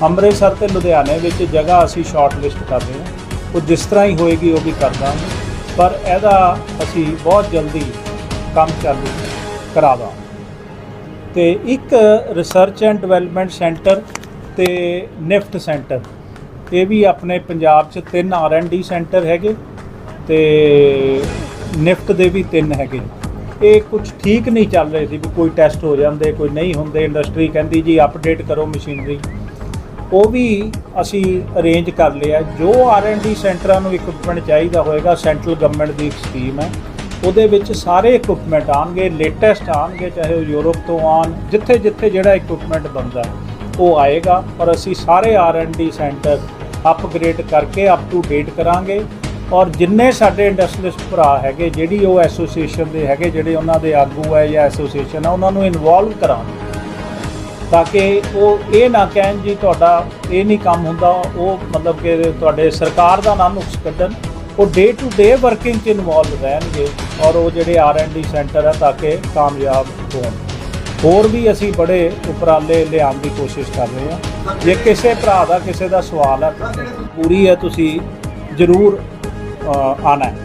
A: ਅੰਮ੍ਰਿਤਸਰ ਤੇ ਲੁਧਿਆਣੇ ਵਿੱਚ ਜਗ੍ਹਾ ਅਸੀਂ ਸ਼ਾਰਟ ਲਿਸਟ ਕਰ ਰਹੇ ਹਾਂ। ਉਹ ਜਿਸ ਤਰ੍ਹਾਂ ਹੀ ਹੋਏਗੀ, ਉਹ ਵੀ ਕਰ ਦਾਂਗੇ। ਪਰ ਇਹਦਾ ਅਸੀਂ ਬਹੁਤ ਜਲਦੀ ਕੰਮ ਚਾਲੂ ਕਰਾ ਦਾਂਗੇ। ਤੇ ਇੱਕ ਰਿਸਰਚ ਐਂਡ ਡਿਵੈਲਪਮੈਂਟ ਸੈਂਟਰ ਤੇ ਨਿਫਟ ਸੈਂਟਰ ਇਹ ਵੀ ਆਪਣੇ ਪੰਜਾਬ 'ਚ ਤਿੰਨ ਆਰ ਐਂਡ ਡੀ ਸੈਂਟਰ ਹੈਗੇ ਤੇ ਨਿਫਟ ਦੇ ਵੀ ਤਿੰਨ ਹੈਗੇ। ਇਹ ਕੁਝ ਠੀਕ ਨਹੀਂ ਚੱਲ ਰਹੇ ਸੀ ਵੀ ਕੋਈ ਟੈਸਟ ਹੋ ਜਾਂਦੇ, ਕੋਈ ਨਹੀਂ ਹੁੰਦੇ। ਇੰਡਸਟਰੀ ਕਹਿੰਦੀ ਜੀ ਅਪਡੇਟ ਕਰੋ ਮਸ਼ੀਨਰੀ। ਉਹ ਵੀ ਅਸੀਂ ਅਰੇਂਜ ਕਰ ਲਿਆ। ਜੋ ਆਰ ਐਂਡ ਡੀ ਸੈਂਟਰਾਂ ਨੂੰ ਇਕਵਿਪਮੈਂਟ ਚਾਹੀਦਾ ਹੋਏਗਾ ਸੈਂਟਰਲ ਗਵਰਨਮੈਂਟ ਦੀ ਇੱਕ ਸਕੀਮ ਹੈ। ਉਹਦੇ ਵਿੱਚ ਸਾਰੇ ਇਕਵਿਪਮੈਂਟ ਆਣਗੇ ਲੇਟੈਸਟ ਆਣਗੇ ਚਾਹੇ ਉਹ ਯੂਰਪ ਤੋਂ ਆਣ ਜਿੱਥੇ ਜਿੱਥੇ ਜਿਹੜਾ ਇਕਵਿਪਮੈਂਟ ਬਣਦਾ, ਉਹ ਆਏਗਾ। ਪਰ ਅਸੀਂ ਸਾਰੇ R and D centre upgrade ਕਰਕੇ ਅਪ ਟੂ ਡੇਟ ਕਰਾਂਗੇ। ਔਰ ਜਿੰਨੇ ਸਾਡੇ ਇੰਡਸਟਰੀਲਿਸਟ ਭਰਾ ਹੈਗੇ, ਜਿਹੜੀ ਉਹ ਐਸੋਸੀਏਸ਼ਨ ਦੇ ਹੈਗੇ, ਜਿਹੜੇ ਉਹਨਾਂ ਦੇ ਆਗੂ ਹੈ ਜਾਂ ਐਸੋਸੀਏਸ਼ਨ ਹੈ ਉਹਨਾਂ ਨੂੰ ਇਨਵੋਲਵ ਕਰਾਂਗੇ। ਤਾਂ ਕਿ ਉਹ ਇਹ ਨਾ ਕਹਿਣ ਜੀ ਤੁਹਾਡਾ ਇਹ ਨਹੀਂ ਕੰਮ ਹੁੰਦਾ, ਉਹ ਮਤਲਬ ਕਿ ਤੁਹਾਡੇ ਸਰਕਾਰ ਦਾ ਨਾ ਨੁਕਸ ਕੱਢਣ। ਉਹ ਡੇ ਟੂ ਡੇ ਵਰਕਿੰਗ 'ਚ ਇਨਵੋਲਵ ਰਹਿਣਗੇ ਔਰ ਉਹ ਜਿਹੜੇ ਆਰ ਐਂਡ ਡੀ ਸੈਂਟਰ ਹੈ ਤਾਂ ਕਿ ਕਾਮਯਾਬ ਹੋਣ। ਹੋਰ ਵੀ ਅਸੀਂ ਬੜੇ ਉਪਰਾਲੇ ਲਿਆਉਣ ਦੀ ਕੋਸ਼ਿਸ਼ ਕਰ ਰਹੇ ਹਾਂ। ਜੇ ਕਿਸੇ ਭਰਾ ਦਾ ਕਿਸੇ ਦਾ ਸਵਾਲ ਹੈ ਪੂਰੀ ਹੈ ਤੁਸੀਂ ਜ਼ਰੂਰ ਅ, ਆਉਣਾ ਹੈ।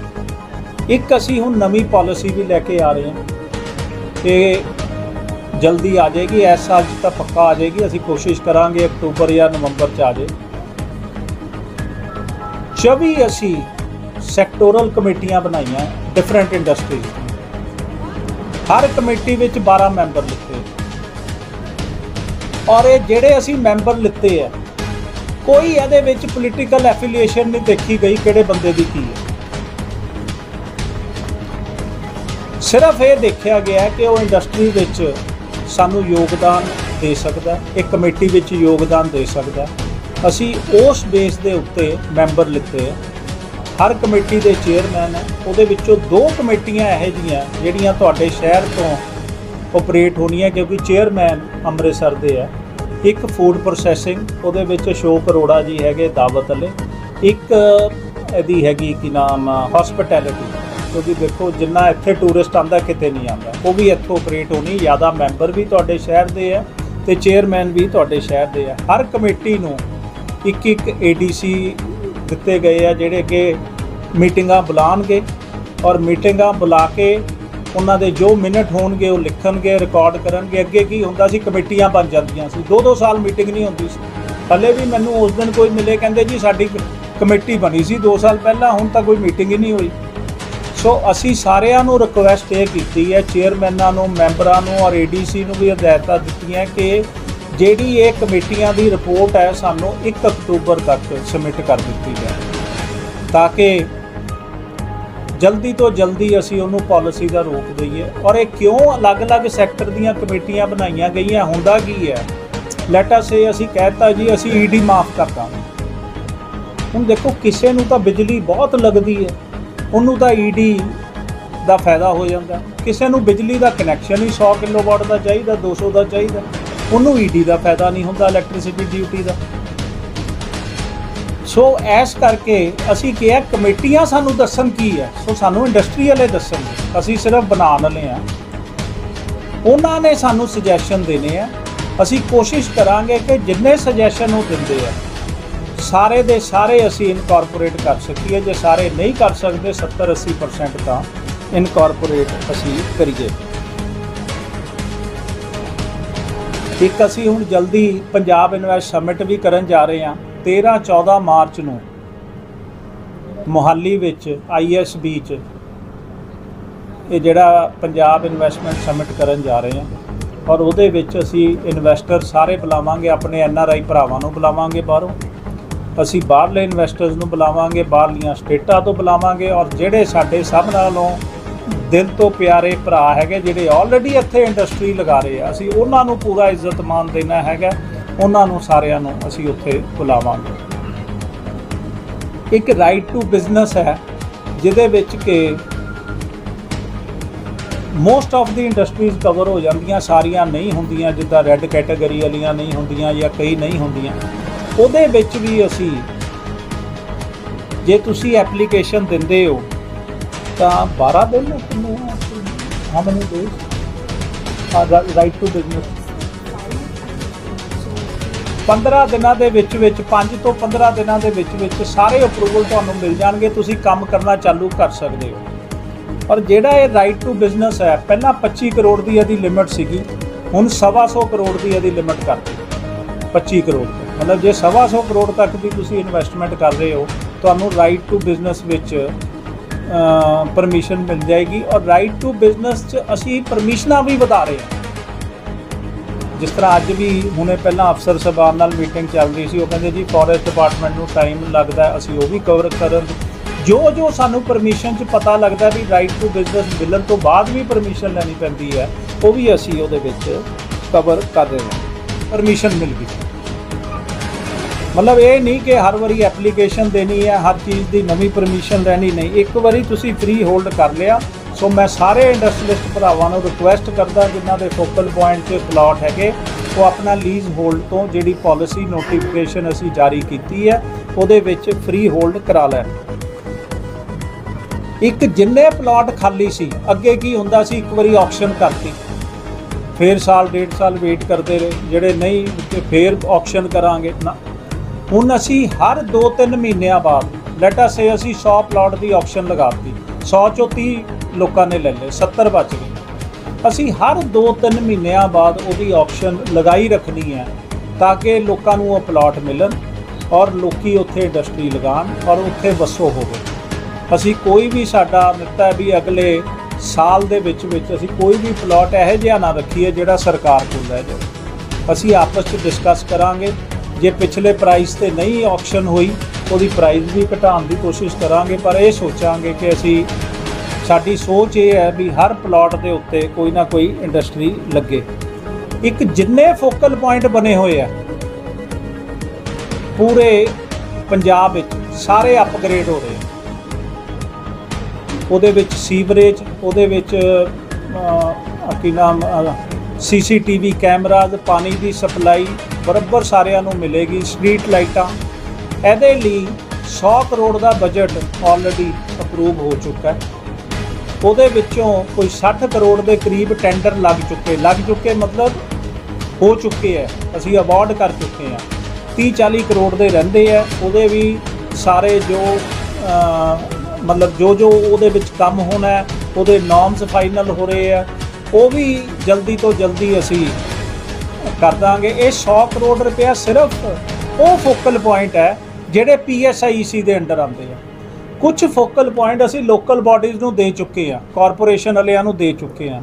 A: ਇੱਕ ਅਸੀਂ ਹੁਣ ਨਵੀਂ ਪਾਲਿਸੀ ਵੀ ਲੈ ਕੇ ਆ ਰਹੇ ਹਾਂ ਤੇ ਜਲਦੀ ਆ ਜਾਏਗੀ ਇਸ ਸਾਲ 'ਚ ਤਾਂ ਪੱਕਾ ਆ ਜਾਏਗੀ। ਅਸੀਂ ਕੋਸ਼ਿਸ਼ ਕਰਾਂਗੇ ਅਕਤੂਬਰ ਜਾਂ ਨਵੰਬਰ 'ਚ ਆ ਜਾਏ। 24 ਅਸੀਂ ਸੈਕਟੋਰਲ ਕਮੇਟੀਆਂ ਬਣਾਈਆਂ ਡਿਫਰੈਂਟ ਇੰਡਸਟਰੀਜ਼ ਹਰ ਕਮੇਟੀ ਵਿੱਚ 12 ਮੈਂਬਰ ਲਿੱਤੇ ਔਰ ਇਹ ਜਿਹੜੇ ਅਸੀਂ ਮੈਂਬਰ ਲਿੱਤੇ ਆ, ਕੋਈ ਇਹਦੇ ਵਿੱਚ ਪੋਲੀਟੀਕਲ ਐਫੀਲੀਏਸ਼ਨ ਨਹੀਂ ਦੇਖੀ ਗਈ ਕਿਹੜੇ ਬੰਦੇ ਦੀ ਕੀ ਹੈ। ਸਿਰਫ ਇਹ ਦੇਖਿਆ ਗਿਆ ਕਿ ਉਹ ਇੰਡਸਟਰੀ ਵਿੱਚ ਸਾਨੂੰ ਯੋਗਦਾਨ ਦੇ ਸਕਦਾ ਇੱਕ ਕਮੇਟੀ ਵਿੱਚ ਯੋਗਦਾਨ ਦੇ ਸਕਦਾ। ਅਸੀਂ ਉਸ ਬੇਸ ਦੇ ਉੱਤੇ ਮੈਂਬਰ ਲਿੱਤੇ ਆ। ਹਰ ਕਮੇਟੀ ਦੇ ਚੇਅਰਮੈਨ ਹੈ ਉਹਦੇ ਵਿੱਚੋਂ ਦੋ ਕਮੇਟੀਆਂ ਇਹੋ ਜਿਹੀਆਂ ਜਿਹੜੀਆਂ ਤੁਹਾਡੇ ਸ਼ਹਿਰ ਤੋਂ ਆਪਰੇਟ ਹੈ ਕਿਉਂਕਿ ਚੇਅਰਮੈਨ ਅੰਮ੍ਰਿਤਸਰ ਦੇ ਹੈ। ਇੱਕ ਫੂਡ ਪ੍ਰੋਸੈਸਿੰਗ ਉਹਦੇ ਵਿੱਚ ਅਸ਼ੋਕ ਅਰੋੜਾ ਜੀ ਹੈਗੇ ਦਾਵਤ ਵਾਲੇ। ਇੱਕ ਇਹਦੀ ਹੈਗੀ ਕੀ ਨਾਮ ਹਸਪਿਟੈਲਿਟੀ ਕਿਉਂਕਿ ਦੇਖੋ, ਜਿੰਨਾ ਇੱਥੇ ਟੂਰਿਸਟ ਆਂਦਾ ਕਿਤੇ ਨਹੀਂ ਆਂਦਾ ਉਹ ਵੀ ਇੱਥੋਂ ਆਪਰੇਟ ਹੋਣੀ ਜ਼ਿਆਦਾ ਮੈਂਬਰ ਵੀ ਤੁਹਾਡੇ ਸ਼ਹਿਰ ਦੇ ਆ ਤੇ ਚੇਅਰਮੈਨ ਵੀ ਤੁਹਾਡੇ ਸ਼ਹਿਰ ਦੇ ਆ ਹਰ ਕਮੇਟੀ ਨੂੰ ਇੱਕ ਇੱਕ ਏਡੀਸੀ ਦਿੱਤੇ ਗਏ ਆ, ਜਿਹੜੇ ਕਿ ਮੀਟਿੰਗਾਂ ਬੁਲਾਣਗੇ ਔਰ ਮੀਟਿੰਗਾਂ ਬੁਲਾ ਕੇ ਉਹਨਾਂ ਦੇ ਜੋ ਮਿੰਟ ਹੋਣਗੇ ਉਹ ਲਿਖਣਗੇ ਰਿਕਾਰਡ ਕਰਨਗੇ। ਅੱਗੇ ਕੀ ਹੁੰਦਾ ਸੀ? ਕਮੇਟੀਆਂ ਬਣ ਜਾਂਦੀਆਂ ਸੀ। ਦੋ ਦੋ ਸਾਲ ਮੀਟਿੰਗ ਨਹੀਂ ਹੁੰਦੀ ਸੀ। ਹਲੇ ਵੀ ਮੈਨੂੰ ਉਸ ਦਿਨ ਕੋਈ ਮਿਲੇ, ਕਹਿੰਦੇ ਜੀ ਸਾਡੀ ਕ- ਕਮੇਟੀ ਬਣੀ ਸੀ 2 ਸਾਲ ਪਹਿਲਾਂ, ਹੁਣ ਤਾਂ ਕੋਈ ਮੀਟਿੰਗ ਹੀ ਨਹੀਂ ਹੋਈ। ਸੋ ਅਸੀਂ ਸਾਰਿਆਂ ਨੂੰ ਰਿਕੁਐਸਟ ਇਹ ਕੀਤੀ ਹੈ ਚੇਅਰਮੈਨਾਂ ਨੂੰ, ਮੈਂਬਰਾਂ ਨੂੰ ਔਰ ਏਡੀਸੀ ਨੂੰ ਵੀ ਹਦਾਇਤਾਂ ਦਿੱਤੀਆਂ ਕਿ ਜਿਹੜੀ ਇਹ ਕਮੇਟੀਆਂ ਦੀ ਰਿਪੋਰਟ ਹੈ, ਸਾਨੂੰ 1 ਅਕਤੂਬਰ ਤੱਕ ਸਬਮਿਟ ਕਰ ਦਿੱਤੀ ਜਾਵੇ ਤਾਂ ਕਿ ਜਲਦੀ ਤੋਂ ਜਲਦੀ ਅਸੀਂ ਉਹਨੂੰ ਪਾਲਿਸੀ ਦਾ ਰੂਪ ਦਈਏ। ਔਰ ਇਹ ਕਿਉਂ ਅਲੱਗ-ਅਲੱਗ ਸੈਕਟਰ ਦੀਆਂ ਕਮੇਟੀਆਂ ਬਣਾਈਆਂ ਗਈਆਂ, ਹੁੰਦਾ ਕੀ ਹੈ? ਲੈਟ ਅਸ ਸੇ ਅਸੀਂ ਕਹਿਤਾ ਜੀ, ਅਸੀਂ ਈਡੀ ਮਾਫ ਕਰ ਦਾਂਗੇ। ਹੁਣ ਦੇਖੋ, ਕਿਸੇ ਨੂੰ ਤਾਂ ਬਿਜਲੀ ਬਹੁਤ ਲੱਗਦੀ ਹੈ। ਉਹਨੂੰ ਤਾਂ ਈਡੀ ਦਾ ਫਾਇਦਾ ਹੋ ਜਾਂਦਾ। ਕਿਸੇ ਨੂੰ ਬਿਜਲੀ ਦਾ ਕਨੈਕਸ਼ਨ ਹੀ 100 ਕਿਲੋਵਾਟ ਦਾ ਚਾਹੀਦਾ 200 ਦਾ ਚਾਹੀਦਾ। ਉਹਨੂੰ ਈਡੀ ਦਾ ਫਾਇਦਾ ਨਹੀਂ ਹੁੰਦਾ ਇਲੈਕਟ੍ਰਿਸਿਟੀ ਡਿਊਟੀ ਦਾ। ਸੋ ਐਸ ਕਰਕੇ ਅਸੀਂ ਕਿਹਾ ਕਮੇਟੀਆਂ ਸਾਨੂੰ ਦੱਸਣ ਕੀ ਹੈ। ਸੋ ਸਾਨੂੰ ਇੰਡਸਟਰੀ ਵਾਲੇ ਦੱਸਣ ਅਸੀਂ ਸਿਰਫ ਬਣਾਉਣ ਵਾਲੇ ਆ ਉਹਨਾਂ ਨੇ ਸਾਨੂੰ ਸੁਜੈਸ਼ਨ ਦੇਣੇ ਆ। ਅਸੀਂ ਕੋਸ਼ਿਸ਼ ਕਰਾਂਗੇ ਕਿ ਜਿੰਨੇ ਸੁਜੈਸ਼ਨ ਉਹ ਦਿੰਦੇ ਆ, ਸਾਰੇ ਦੇ ਸਾਰੇ ਅਸੀਂ ਇਨਕੋਰਪੋਰੇਟ ਕਰ ਸਕੀਏ। ਜੇ ਸਾਰੇ ਨਹੀਂ ਕਰ ਸਕਦੇ 70 80% ਤਾਂ ਇਨਕੋਰਪੋਰੇਟ ਅਸੀਂ ਕਰੀਏ। ਇੱਕ ਅਸੀਂ ਹੁਣ ਜਲਦੀ ਪੰਜਾਬ ਇਨਵੈਸਟ ਸਮਿਟ ਵੀ ਕਰਨ ਜਾ ਰਹੇ ਹਾਂ। 13 14 ਮਾਰਚ ਨੂੰ ਮੁਹਾਲੀ ਵਿੱਚ ਆਈਐਸਬੀ ਚ ਇਹ ਜਿਹੜਾ ਪੰਜਾਬ ਇਨਵੈਸਟਮੈਂਟ ਸਮਿਟ ਕਰਨ ਜਾ ਰਹੇ ਹਾਂ ਔਰ ਉਹਦੇ ਵਿੱਚ ਅਸੀਂ ਇਨਵੈਸਟਰ ਸਾਰੇ ਬੁਲਾਵਾਂਗੇ, ਆਪਣੇ ਐਨਆਰਆਈ ਭਰਾਵਾਂ ਨੂੰ ਬੁਲਾਵਾਂਗੇ ਬਾਹਰੋਂ। ਅਸੀਂ ਬਾਹਰਲੇ ਇਨਵੈਸਟਰਸ ਨੂੰ ਬੁਲਾਵਾਂਗੇ, ਬਾਹਰਲੀਆਂ ਸਟੇਟਾਂ ਤੋਂ ਬੁਲਾਵਾਂਗੇ ਔਰ ਜਿਹੜੇ ਸਾਡੇ ਸਭ ਨਾਲੋਂ ਦਿਲ ਤੋਂ ਪਿਆਰੇ ਭਰਾ ਹੈਗੇ, ਜਿਹੜੇ ਆਲਰੇਡੀ ਇੱਥੇ ਇੰਡਸਟਰੀ ਲਗਾ ਰਹੇ ਆ, ਅਸੀਂ ਉਹਨਾਂ ਨੂੰ ਪੂਰਾ ਇੱਜ਼ਤਮਾਨ ਦੇਣਾ ਹੈਗਾ। ਉਹਨਾਂ ਨੂੰ ਸਾਰਿਆਂ ਨੂੰ ਅਸੀਂ ਉੱਥੇ ਬੁਲਾਵਾਂਗੇ। ਇੱਕ ਰਾਈਟ ਟੂ ਬਿਜ਼ਨਸ ਹੈ, ਜਿਹਦੇ ਵਿੱਚ ਕਿ most of the industries cover ਹੋ ਜਾਂਦੀਆਂ, ਸਾਰੀਆਂ ਨਹੀਂ ਹੁੰਦੀਆਂ, ਜਿੱਦਾਂ ਰੈੱਡ ਕੈਟਾਗਰੀ ਵਾਲੀਆਂ ਨਹੀਂ ਹੁੰਦੀਆਂ ਜਾਂ ਕਈ ਨਹੀਂ ਹੁੰਦੀਆਂ। ਉਹਦੇ ਵਿੱਚ ਵੀ ਅਸੀਂ ਜੇ ਤੁਸੀਂ ਐਪਲੀਕੇਸ਼ਨ ਦਿੰਦੇ ਹੋ, ਤਾਂ 12 ਦਿਨ ਕਿੰਨੇ ਹਾਂ many days right to business 15 ਦਿਨਾਂ ਦੇ ਵਿੱਚ ਵਿੱਚ 5 ਤੋਂ 15 ਦਿਨਾਂ ਦੇ ਵਿੱਚ ਵਿੱਚ ਸਾਰੇ ਅਪਰੂਵਲ ਤੁਹਾਨੂੰ ਮਿਲ ਜਾਣਗੇ, ਤੁਸੀਂ ਕੰਮ ਕਰਨਾ ਚਾਲੂ ਕਰ ਸਕਦੇ ਹੋ। ਔਰ ਜਿਹੜਾ ਇਹ ਰਾਈਟ ਟੂ ਬਿਜ਼ਨਸ ਹੈ, ਪਹਿਲਾਂ 25 ਕਰੋੜ ਦੀ ਇਹਦੀ ਲਿਮਿਟ ਸੀਗੀ, ਹੁਣ 125 ਕਰੋੜ ਦੀ ਇਹਦੀ ਲਿਮਿਟ ਕਰਤੀ 25 ਕਰੋੜ ਮਤਲਬ ਜੇ 125 ਕਰੋੜ ਤੱਕ ਦੀ ਤੁਸੀਂ ਇਨਵੈਸਟਮੈਂਟ ਕਰ ਰਹੇ ਹੋ, ਤੁਹਾਨੂੰ ਰਾਈਟ ਟੂ ਬਿਜ਼ਨਸ ਵਿੱਚ ਪਰਮਿਸ਼ਨ ਮਿਲ ਜਾਏਗੀ। ਔਰ ਰਾਈਟ ਟੂ ਬਿਜ਼ਨਸ 'ਚ ਅਸੀਂ ਪਰਮਿਸ਼ਨਾਂ ਵੀ ਵਧਾ ਰਹੇ ਹਾਂ। ਜਿਸ ਤਰ੍ਹਾਂ ਅੱਜ ਵੀ ਹੁਣੇ ਪਹਿਲਾਂ ਅਫਸਰ ਸਾਹਿਬਾਨ ਨਾਲ ਮੀਟਿੰਗ ਚੱਲ ਰਹੀ ਸੀ, ਉਹ ਕਹਿੰਦੇ ਜੀ ਫੋਰੈਸਟ ਡਿਪਾਰਟਮੈਂਟ ਨੂੰ ਟਾਈਮ ਲੱਗਦਾ ਅਸੀਂ ਉਹ ਵੀ ਕਵਰ ਕਰਨ ਜੋ ਜੋ ਸਾਨੂੰ ਪਰਮਿਸ਼ਨ 'ਚ ਪਤਾ ਲੱਗਦਾ ਵੀ ਰਾਈਟ ਟੂ ਬਿਜ਼ਨਸ ਮਿਲਣ ਤੋਂ ਬਾਅਦ ਵੀ ਪਰਮਿਸ਼ਨ ਲੈਣੀ ਪੈਂਦੀ ਹੈ, ਉਹ ਵੀ ਅਸੀਂ ਉਹਦੇ ਵਿੱਚ ਕਵਰ ਕਰ ਰਹੇ ਹਾਂ। ਪਰਮਿਸ਼ਨ ਮਿਲ ਗਈ। ਮਤਲਬ ਇਹ ਨਹੀਂ ਕਿ ਹਰ ਵਾਰੀ ਐਪਲੀਕੇਸ਼ਨ ਦੇਣੀ ਹੈ, ਹਰ ਚੀਜ਼ ਦੀ ਨਵੀਂ ਪਰਮਿਸ਼ਨ ਲੈਣੀ ਨਹੀਂ। ਇੱਕ ਵਾਰੀ ਤੁਸੀਂ ਫ੍ਰੀ ਹੋਲਡ ਕਰ ਲਿਆ ਸੋ ਮੈਂ ਸਾਰੇ ਇੰਡਸਟਰੀਲਿਸਟ ਭਰਾਵਾਂ ਨੂੰ ਰਿਕੁਐਸਟ ਕਰਦਾ ਜਿਨ੍ਹਾਂ ਦੇ ਫੋਕਲ ਪੁਆਇੰਟ 'ਚ ਪਲਾਟ ਹੈਗੇ, ਉਹ ਆਪਣਾ ਲੀਜ਼ ਹੋਲਡ ਤੋਂ ਜਿਹੜੀ ਪਾਲਿਸੀ ਨੋਟੀਫਿਕੇਸ਼ਨ ਅਸੀਂ ਜਾਰੀ ਕੀਤੀ ਹੈ, ਉਹਦੇ ਵਿੱਚ ਫ੍ਰੀ ਹੋਲਡ ਕਰਾ ਲੈਣ। ਇੱਕ ਜਿੰਨੇ ਪਲਾਟ ਖਾਲੀ ਸੀ, ਅੱਗੇ ਕੀ ਹੁੰਦਾ ਸੀ, ਇੱਕ ਵਾਰੀ ਆਕਸ਼ਨ ਕਰਤੀ। ਫੇਰ ਸਾਲ, ਡੇਢ ਸਾਲ ਵੇਟ ਕਰਦੇ ਰਹੇ, ਜਿਹੜੇ ਨਹੀਂ, ਤੇ ਫੇਰ ਆਕਸ਼ਨ ਕਰਾਂਗੇ। ਨਾ। ਹੁਣ ਅਸੀਂ ਹਰ 2-3 ਮਹੀਨਿਆਂ ਬਾਅਦ ਲੈਟ ਅਸ ਸੇ ਅਸੀਂ 100 ਪਲਾਟ ਦੀ ਆਕਸ਼ਨ ਲਗਾਤੀ 100 ਚੋਂ 30 ਲੋਕਾਂ ਨੇ ਲੈ ਲਏ 70 ਬਚ ਗਏ। ਅਸੀਂ ਹਰ 2-3 ਮਹੀਨਿਆਂ ਬਾਅਦ ਉਹਦੀ ਆਪਸ਼ਨ ਲਗਾਈ ਰੱਖਣੀ ਹੈ ਤਾਂ ਕਿ ਲੋਕਾਂ ਨੂੰ ਉਹ ਪਲਾਟ ਮਿਲਣ ਔਰ ਲੋਕੀ ਉੱਥੇ ਇੰਡਸਟਰੀ ਲਗਾਉਣ ਔਰ ਉੱਥੇ ਵਸੋ ਹੋਵੇ। ਅਸੀਂ ਕੋਈ ਵੀ ਸਾਡਾ ਨਿੱਤਾ ਵੀ ਅਗਲੇ ਸਾਲ ਦੇ ਵਿੱਚ ਵਿੱਚ ਅਸੀਂ ਕੋਈ ਵੀ ਪਲਾਟ ਇਹੋ ਜਿਹਾ ਨਾ ਰੱਖੀਏ ਜਿਹੜਾ ਸਰਕਾਰ ਕੋਲ ਰਹਿ ਜਾਵੇ। ਅਸੀਂ ਆਪਸ ਵਿੱਚ ਡਿਸਕਸ ਕਰਾਂਗੇ। ਜੇ ਪਿਛਲੇ ਪ੍ਰਾਈਸ ਤੇ ਨਹੀਂ ਆਕਸ਼ਨ ਹੋਈ, ਉਹਦੀ ਪ੍ਰਾਈਸ ਵੀ ਘਟਾਉਣ ਦੀ ਕੋਸ਼ਿਸ਼ ਕਰਾਂਗੇ, ਪਰ ਇਹ ਸੋਚਾਂਗੇ ਕਿ ਅਸੀਂ ਸਾਡੀ ਸੋਚ ਇਹ ਹੈ ਵੀ ਹਰ ਪਲਾਟ ਦੇ ਉੱਤੇ ਕੋਈ ਨਾ ਕੋਈ ਇੰਡਸਟਰੀ ਲੱਗੇ। ਇੱਕ ਜਿੰਨੇ ਫੋਕਲ ਪੁਆਇੰਟ ਬਣੇ ਹੋਏ ਆ, ਪੂਰੇ ਪੰਜਾਬ ਵਿੱਚ ਸਾਰੇ ਅਪਗ੍ਰੇਡ ਹੋ ਰਹੇ ਉਹਦੇ ਵਿੱਚ ਸੀਵਰੇਜ ਉਹਦੇ ਵਿੱਚ ਕੀ ਨਾਮ ਸੀਸੀਟੀਵੀ ਕੈਮਰਾਜ਼ ਪਾਣੀ ਦੀ ਸਪਲਾਈ ਬਰਾਬਰ ਸਾਰਿਆਂ ਨੂੰ ਮਿਲੇਗੀ ਸਟਰੀਟ ਲਾਈਟਾਂ ਇਹਦੇ ਲਈ 100 ਕਰੋੜ ਦਾ ਬਜਟ ਆਲਰੇਡੀ ਅਪਰੂਵ ਹੋ ਚੁੱਕਾ ਹੈ। ਉਹਦੇ ਵਿੱਚੋਂ ਕੋਈ 60 ਕਰੋੜ ਦੇ ਕਰੀਬ ਟੈਂਡਰ ਲੱਗ ਚੁੱਕੇ ਲੱਗ ਚੁੱਕੇ ਮਤਲਬ ਹੋ ਚੁੱਕੇ ਹੈ ਅਸੀਂ ਅਵਾਰਡ ਕਰ ਚੁੱਕੇ ਹਾਂ 30 40 ਕਰੋੜ ਦੇ ਰਹਿੰਦੇ ਆ, ਉਹਦੇ ਵੀ ਸਾਰੇ ਜੋ ਮਤਲਬ ਜੋ ਜੋ ਉਹਦੇ ਵਿੱਚ ਕੰਮ ਹੋਣਾ ਹੈ ਉਹਦੇ ਨਾਰਮਸ ਫਾਈਨਲ ਹੋ ਰਹੇ ਆ, ਉਹ ਵੀ ਜਲਦੀ ਤੋਂ ਜਲਦੀ ਅਸੀਂ ਕਰ ਦਾਂਗੇ। ਇਹ 100 ਕਰੋੜ ਰੁਪਇਆ ਸਿਰਫ ਉਹ ਫੋਕਲ ਪੁਆਇੰਟ ਹੈ ਜਿਹੜੇ ਪੀਐਸਆਈਸੀ ਦੇ ਅੰਡਰ ਆਉਂਦੇ ਆ। ਕੁਝ ਫੋਕਲ ਪੁਆਇੰਟ ਅਸੀਂ ਲੋਕਲ ਬਾਡੀਜ਼ ਨੂੰ ਦੇ ਚੁੱਕੇ ਆ ਕਾਰਪੋਰੇਸ਼ਨ ਵਾਲਿਆਂ ਨੂੰ ਦੇ ਚੁੱਕੇ ਆ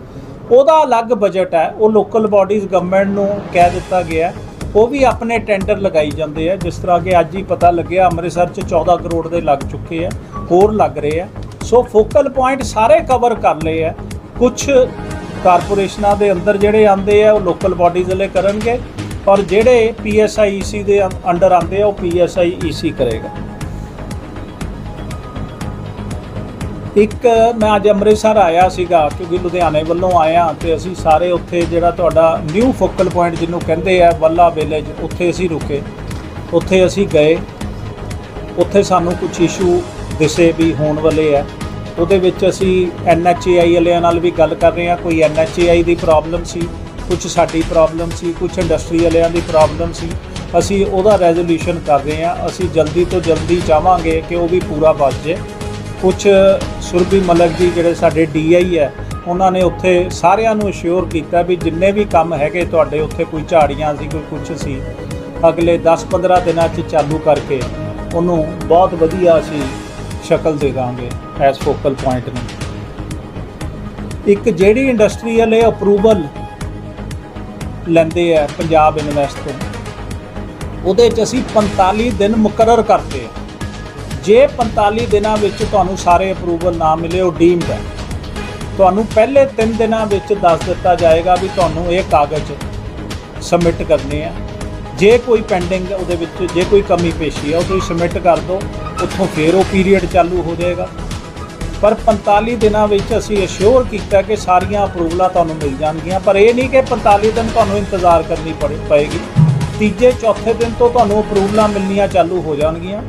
A: ਉਹਦਾ ਅਲੱਗ ਬਜਟ ਹੈ, ਉਹ ਲੋਕਲ ਬਾਡੀਜ਼ ਗਵਰਨਮੈਂਟ ਨੂੰ ਕਹਿ ਦਿੱਤਾ ਗਿਆ ਉਹ ਵੀ ਆਪਣੇ ਟੈਂਡਰ ਲਗਾਈ ਜਾਂਦੇ ਆ, ਜਿਸ ਤਰ੍ਹਾਂ ਕਿ ਅੱਜ ਹੀ ਪਤਾ ਲੱਗਿਆ ਅੰਮ੍ਰਿਤਸਰ 'ਚ 14 ਕਰੋੜ ਦੇ ਲੱਗ ਚੁੱਕੇ ਆ, ਹੋਰ ਲੱਗ ਰਹੇ ਆ। ਸੋ ਫੋਕਲ ਪੁਆਇੰਟ ਸਾਰੇ ਕਵਰ ਕਰ ਲਏ ਆ। ਕੁਝ ਕਾਰਪੋਰੇਸ਼ਨਾਂ ਦੇ ਅੰਦਰ ਜਿਹੜੇ ਆਉਂਦੇ ਆ, ਉਹ ਲੋਕਲ ਬਾਡੀਜ਼ ਵਾਲੇ ਕਰਨਗੇ ਔਰ ਜਿਹੜੇ ਪੀਐਸਆਈਸੀ ਦੇ ਅੰਡਰ ਆਉਂਦੇ ਆ, ਉਹ ਪੀਐਸਆਈਈਸੀ ਕਰੇਗਾ। ਇੱਕ ਮੈਂ ਅੱਜ ਅੰਮ੍ਰਿਤਸਰ ਆਇਆ ਸੀਗਾ, ਕਿਉਂਕਿ ਲੁਧਿਆਣੇ ਵੱਲੋਂ ਆਇਆ ਤੇ ਅਸੀਂ ਸਾਰੇ ਉੱਥੇ ਜਿਹੜਾ ਤੁਹਾਡਾ ਨਿਊ ਫੋਕਲ ਪੁਆਇੰਟ ਜਿਹਨੂੰ ਕਹਿੰਦੇ ਆ ਬੱਲਾ ਵਿਲੇਜ ਉੱਥੇ ਅਸੀਂ ਰੁਕੇ। ਉੱਥੇ ਅਸੀਂ ਗਏ। ਉੱਥੇ ਸਾਨੂੰ ਕੁਝ ਇਸ਼ੂ ਦਿਸੇ ਵੀ ਹੋਣ ਵਾਲੇ ਆ। ਉਹਦੇ ਵਿੱਚ ਅਸੀਂ ਐਨਐਚਏਆਈ ਵਾਲਿਆਂ ਨਾਲ ਵੀ ਗੱਲ ਕਰ ਰਹੇ ਹਾਂ। ਕੋਈ ਐਨਐਚਏਆਈ ਦੀ ਪ੍ਰੋਬਲਮ ਸੀ ਕੁਝ ਸਾਡੀ ਪ੍ਰੋਬਲਮ ਸੀ ਕੁਝ ਇੰਡਸਟਰੀ ਵਾਲਿਆਂ ਦੀ ਪ੍ਰੋਬਲਮ ਸੀ। ਅਸੀਂ ਉਹਦਾ ਰੈਜ਼ੋਲੂਸ਼ਨ ਕਰ ਰਹੇ ਹਾਂ। ਅਸੀਂ ਜਲਦੀ ਤੋਂ ਜਲਦੀ ਚਾਹਾਂਗੇ ਕਿ ਉਹ ਵੀ ਪੂਰਾ ਬਚ ਜੇ ਕੁਝ ਸੁਰਭੀ ਮਲਕ ਜੀ ਜਿਹੜੇ ਸਾਡੇ ਡੀਆਈ ਹੈ, ਉਹਨਾਂ ਨੇ ਉੱਥੇ ਸਾਰਿਆਂ ਨੂੰ ਅਸ਼ੋਰ ਕੀਤਾ ਵੀ ਜਿੰਨੇ ਵੀ ਕੰਮ ਹੈਗੇ ਤੁਹਾਡੇ ਉੱਥੇ ਕੋਈ ਝਾੜੀਆਂ ਸੀ, ਕੋਈ ਕੁਝ ਸੀ, ਅਗਲੇ 10-15 ਦਿਨਾਂ 'ਚ ਚਾਲੂ ਕਰਕੇ ਉਹਨੂੰ ਬਹੁਤ ਵਧੀਆ ਅਸੀਂ ਸ਼ਕਲ ਦੇ ਦਾਂਗੇ ਐਸ ਫੋਕਲ ਪੁਆਇੰਟ ਨੂੰ। ਇੱਕ ਜਿਹੜੀ ਇੰਡਸਟਰੀ ਵਾਲੇ ਅਪਰੂਵਲ ਲੈਂਦੇ ਆ ਪੰਜਾਬ ਇਨਵੈਸਟ ਤੋਂ, ਉਹਦੇ 'ਚ ਅਸੀਂ 45 ਦਿਨ ਮੁਕਰਰ ਕਰਦੇ ਆ। ਜੇ 45 ਦਿਨਾਂ ਵਿੱਚ ਤੁਹਾਨੂੰ ਸਾਰੇ ਅਪਰੂਵਲ ਨਾ ਮਿਲੇ, ਉਹ ਡੀਮਡ ਹੈ। ਤੁਹਾਨੂੰ ਪਹਿਲੇ 3 ਦਿਨਾਂ ਵਿੱਚ ਦੱਸ ਦਿੱਤਾ ਜਾਏਗਾ ਵੀ ਤੁਹਾਨੂੰ ਇਹ ਕਾਗਜ਼ ਸਬਮਿਟ ਕਰਨੇ ਆ। ਜੇ ਕੋਈ ਪੈਂਡਿੰਗ ਉਹਦੇ ਵਿੱਚ ਜੇ ਕੋਈ ਕਮੀ ਪੇਸ਼ੀ ਹੈ, ਉਹ ਤੁਸੀਂ ਸਬਮਿਟ ਕਰ ਦਿਓ, ਉੱਥੋਂ ਫੇਰ ਉਹ ਪੀਰੀਅਡ ਚਾਲੂ ਹੋ ਜਾਏਗਾ। ਪਰ 45 ਦਿਨਾਂ ਵਿੱਚ ਅਸੀਂ ਅਸ਼ੋਰ ਕੀਤਾ ਕਿ ਸਾਰੀਆਂ ਅਪਰੂਵਲਾਂ ਤੁਹਾਨੂੰ ਮਿਲ ਜਾਣਗੀਆਂ, ਪਰ ਇਹ ਨਹੀਂ ਕਿ 45 ਦਿਨ ਤੁਹਾਨੂੰ ਇੰਤਜ਼ਾਰ ਕਰਨੀ ਪਏਗੀ। ਤੀਜੇ, ਚੌਥੇ ਦਿਨ ਤੋਂ ਤੁਹਾਨੂੰ ਅਪਰੂਵਲਾਂ ਮਿਲਣੀਆਂ ਚਾਲੂ ਹੋ ਜਾਣਗੀਆਂ।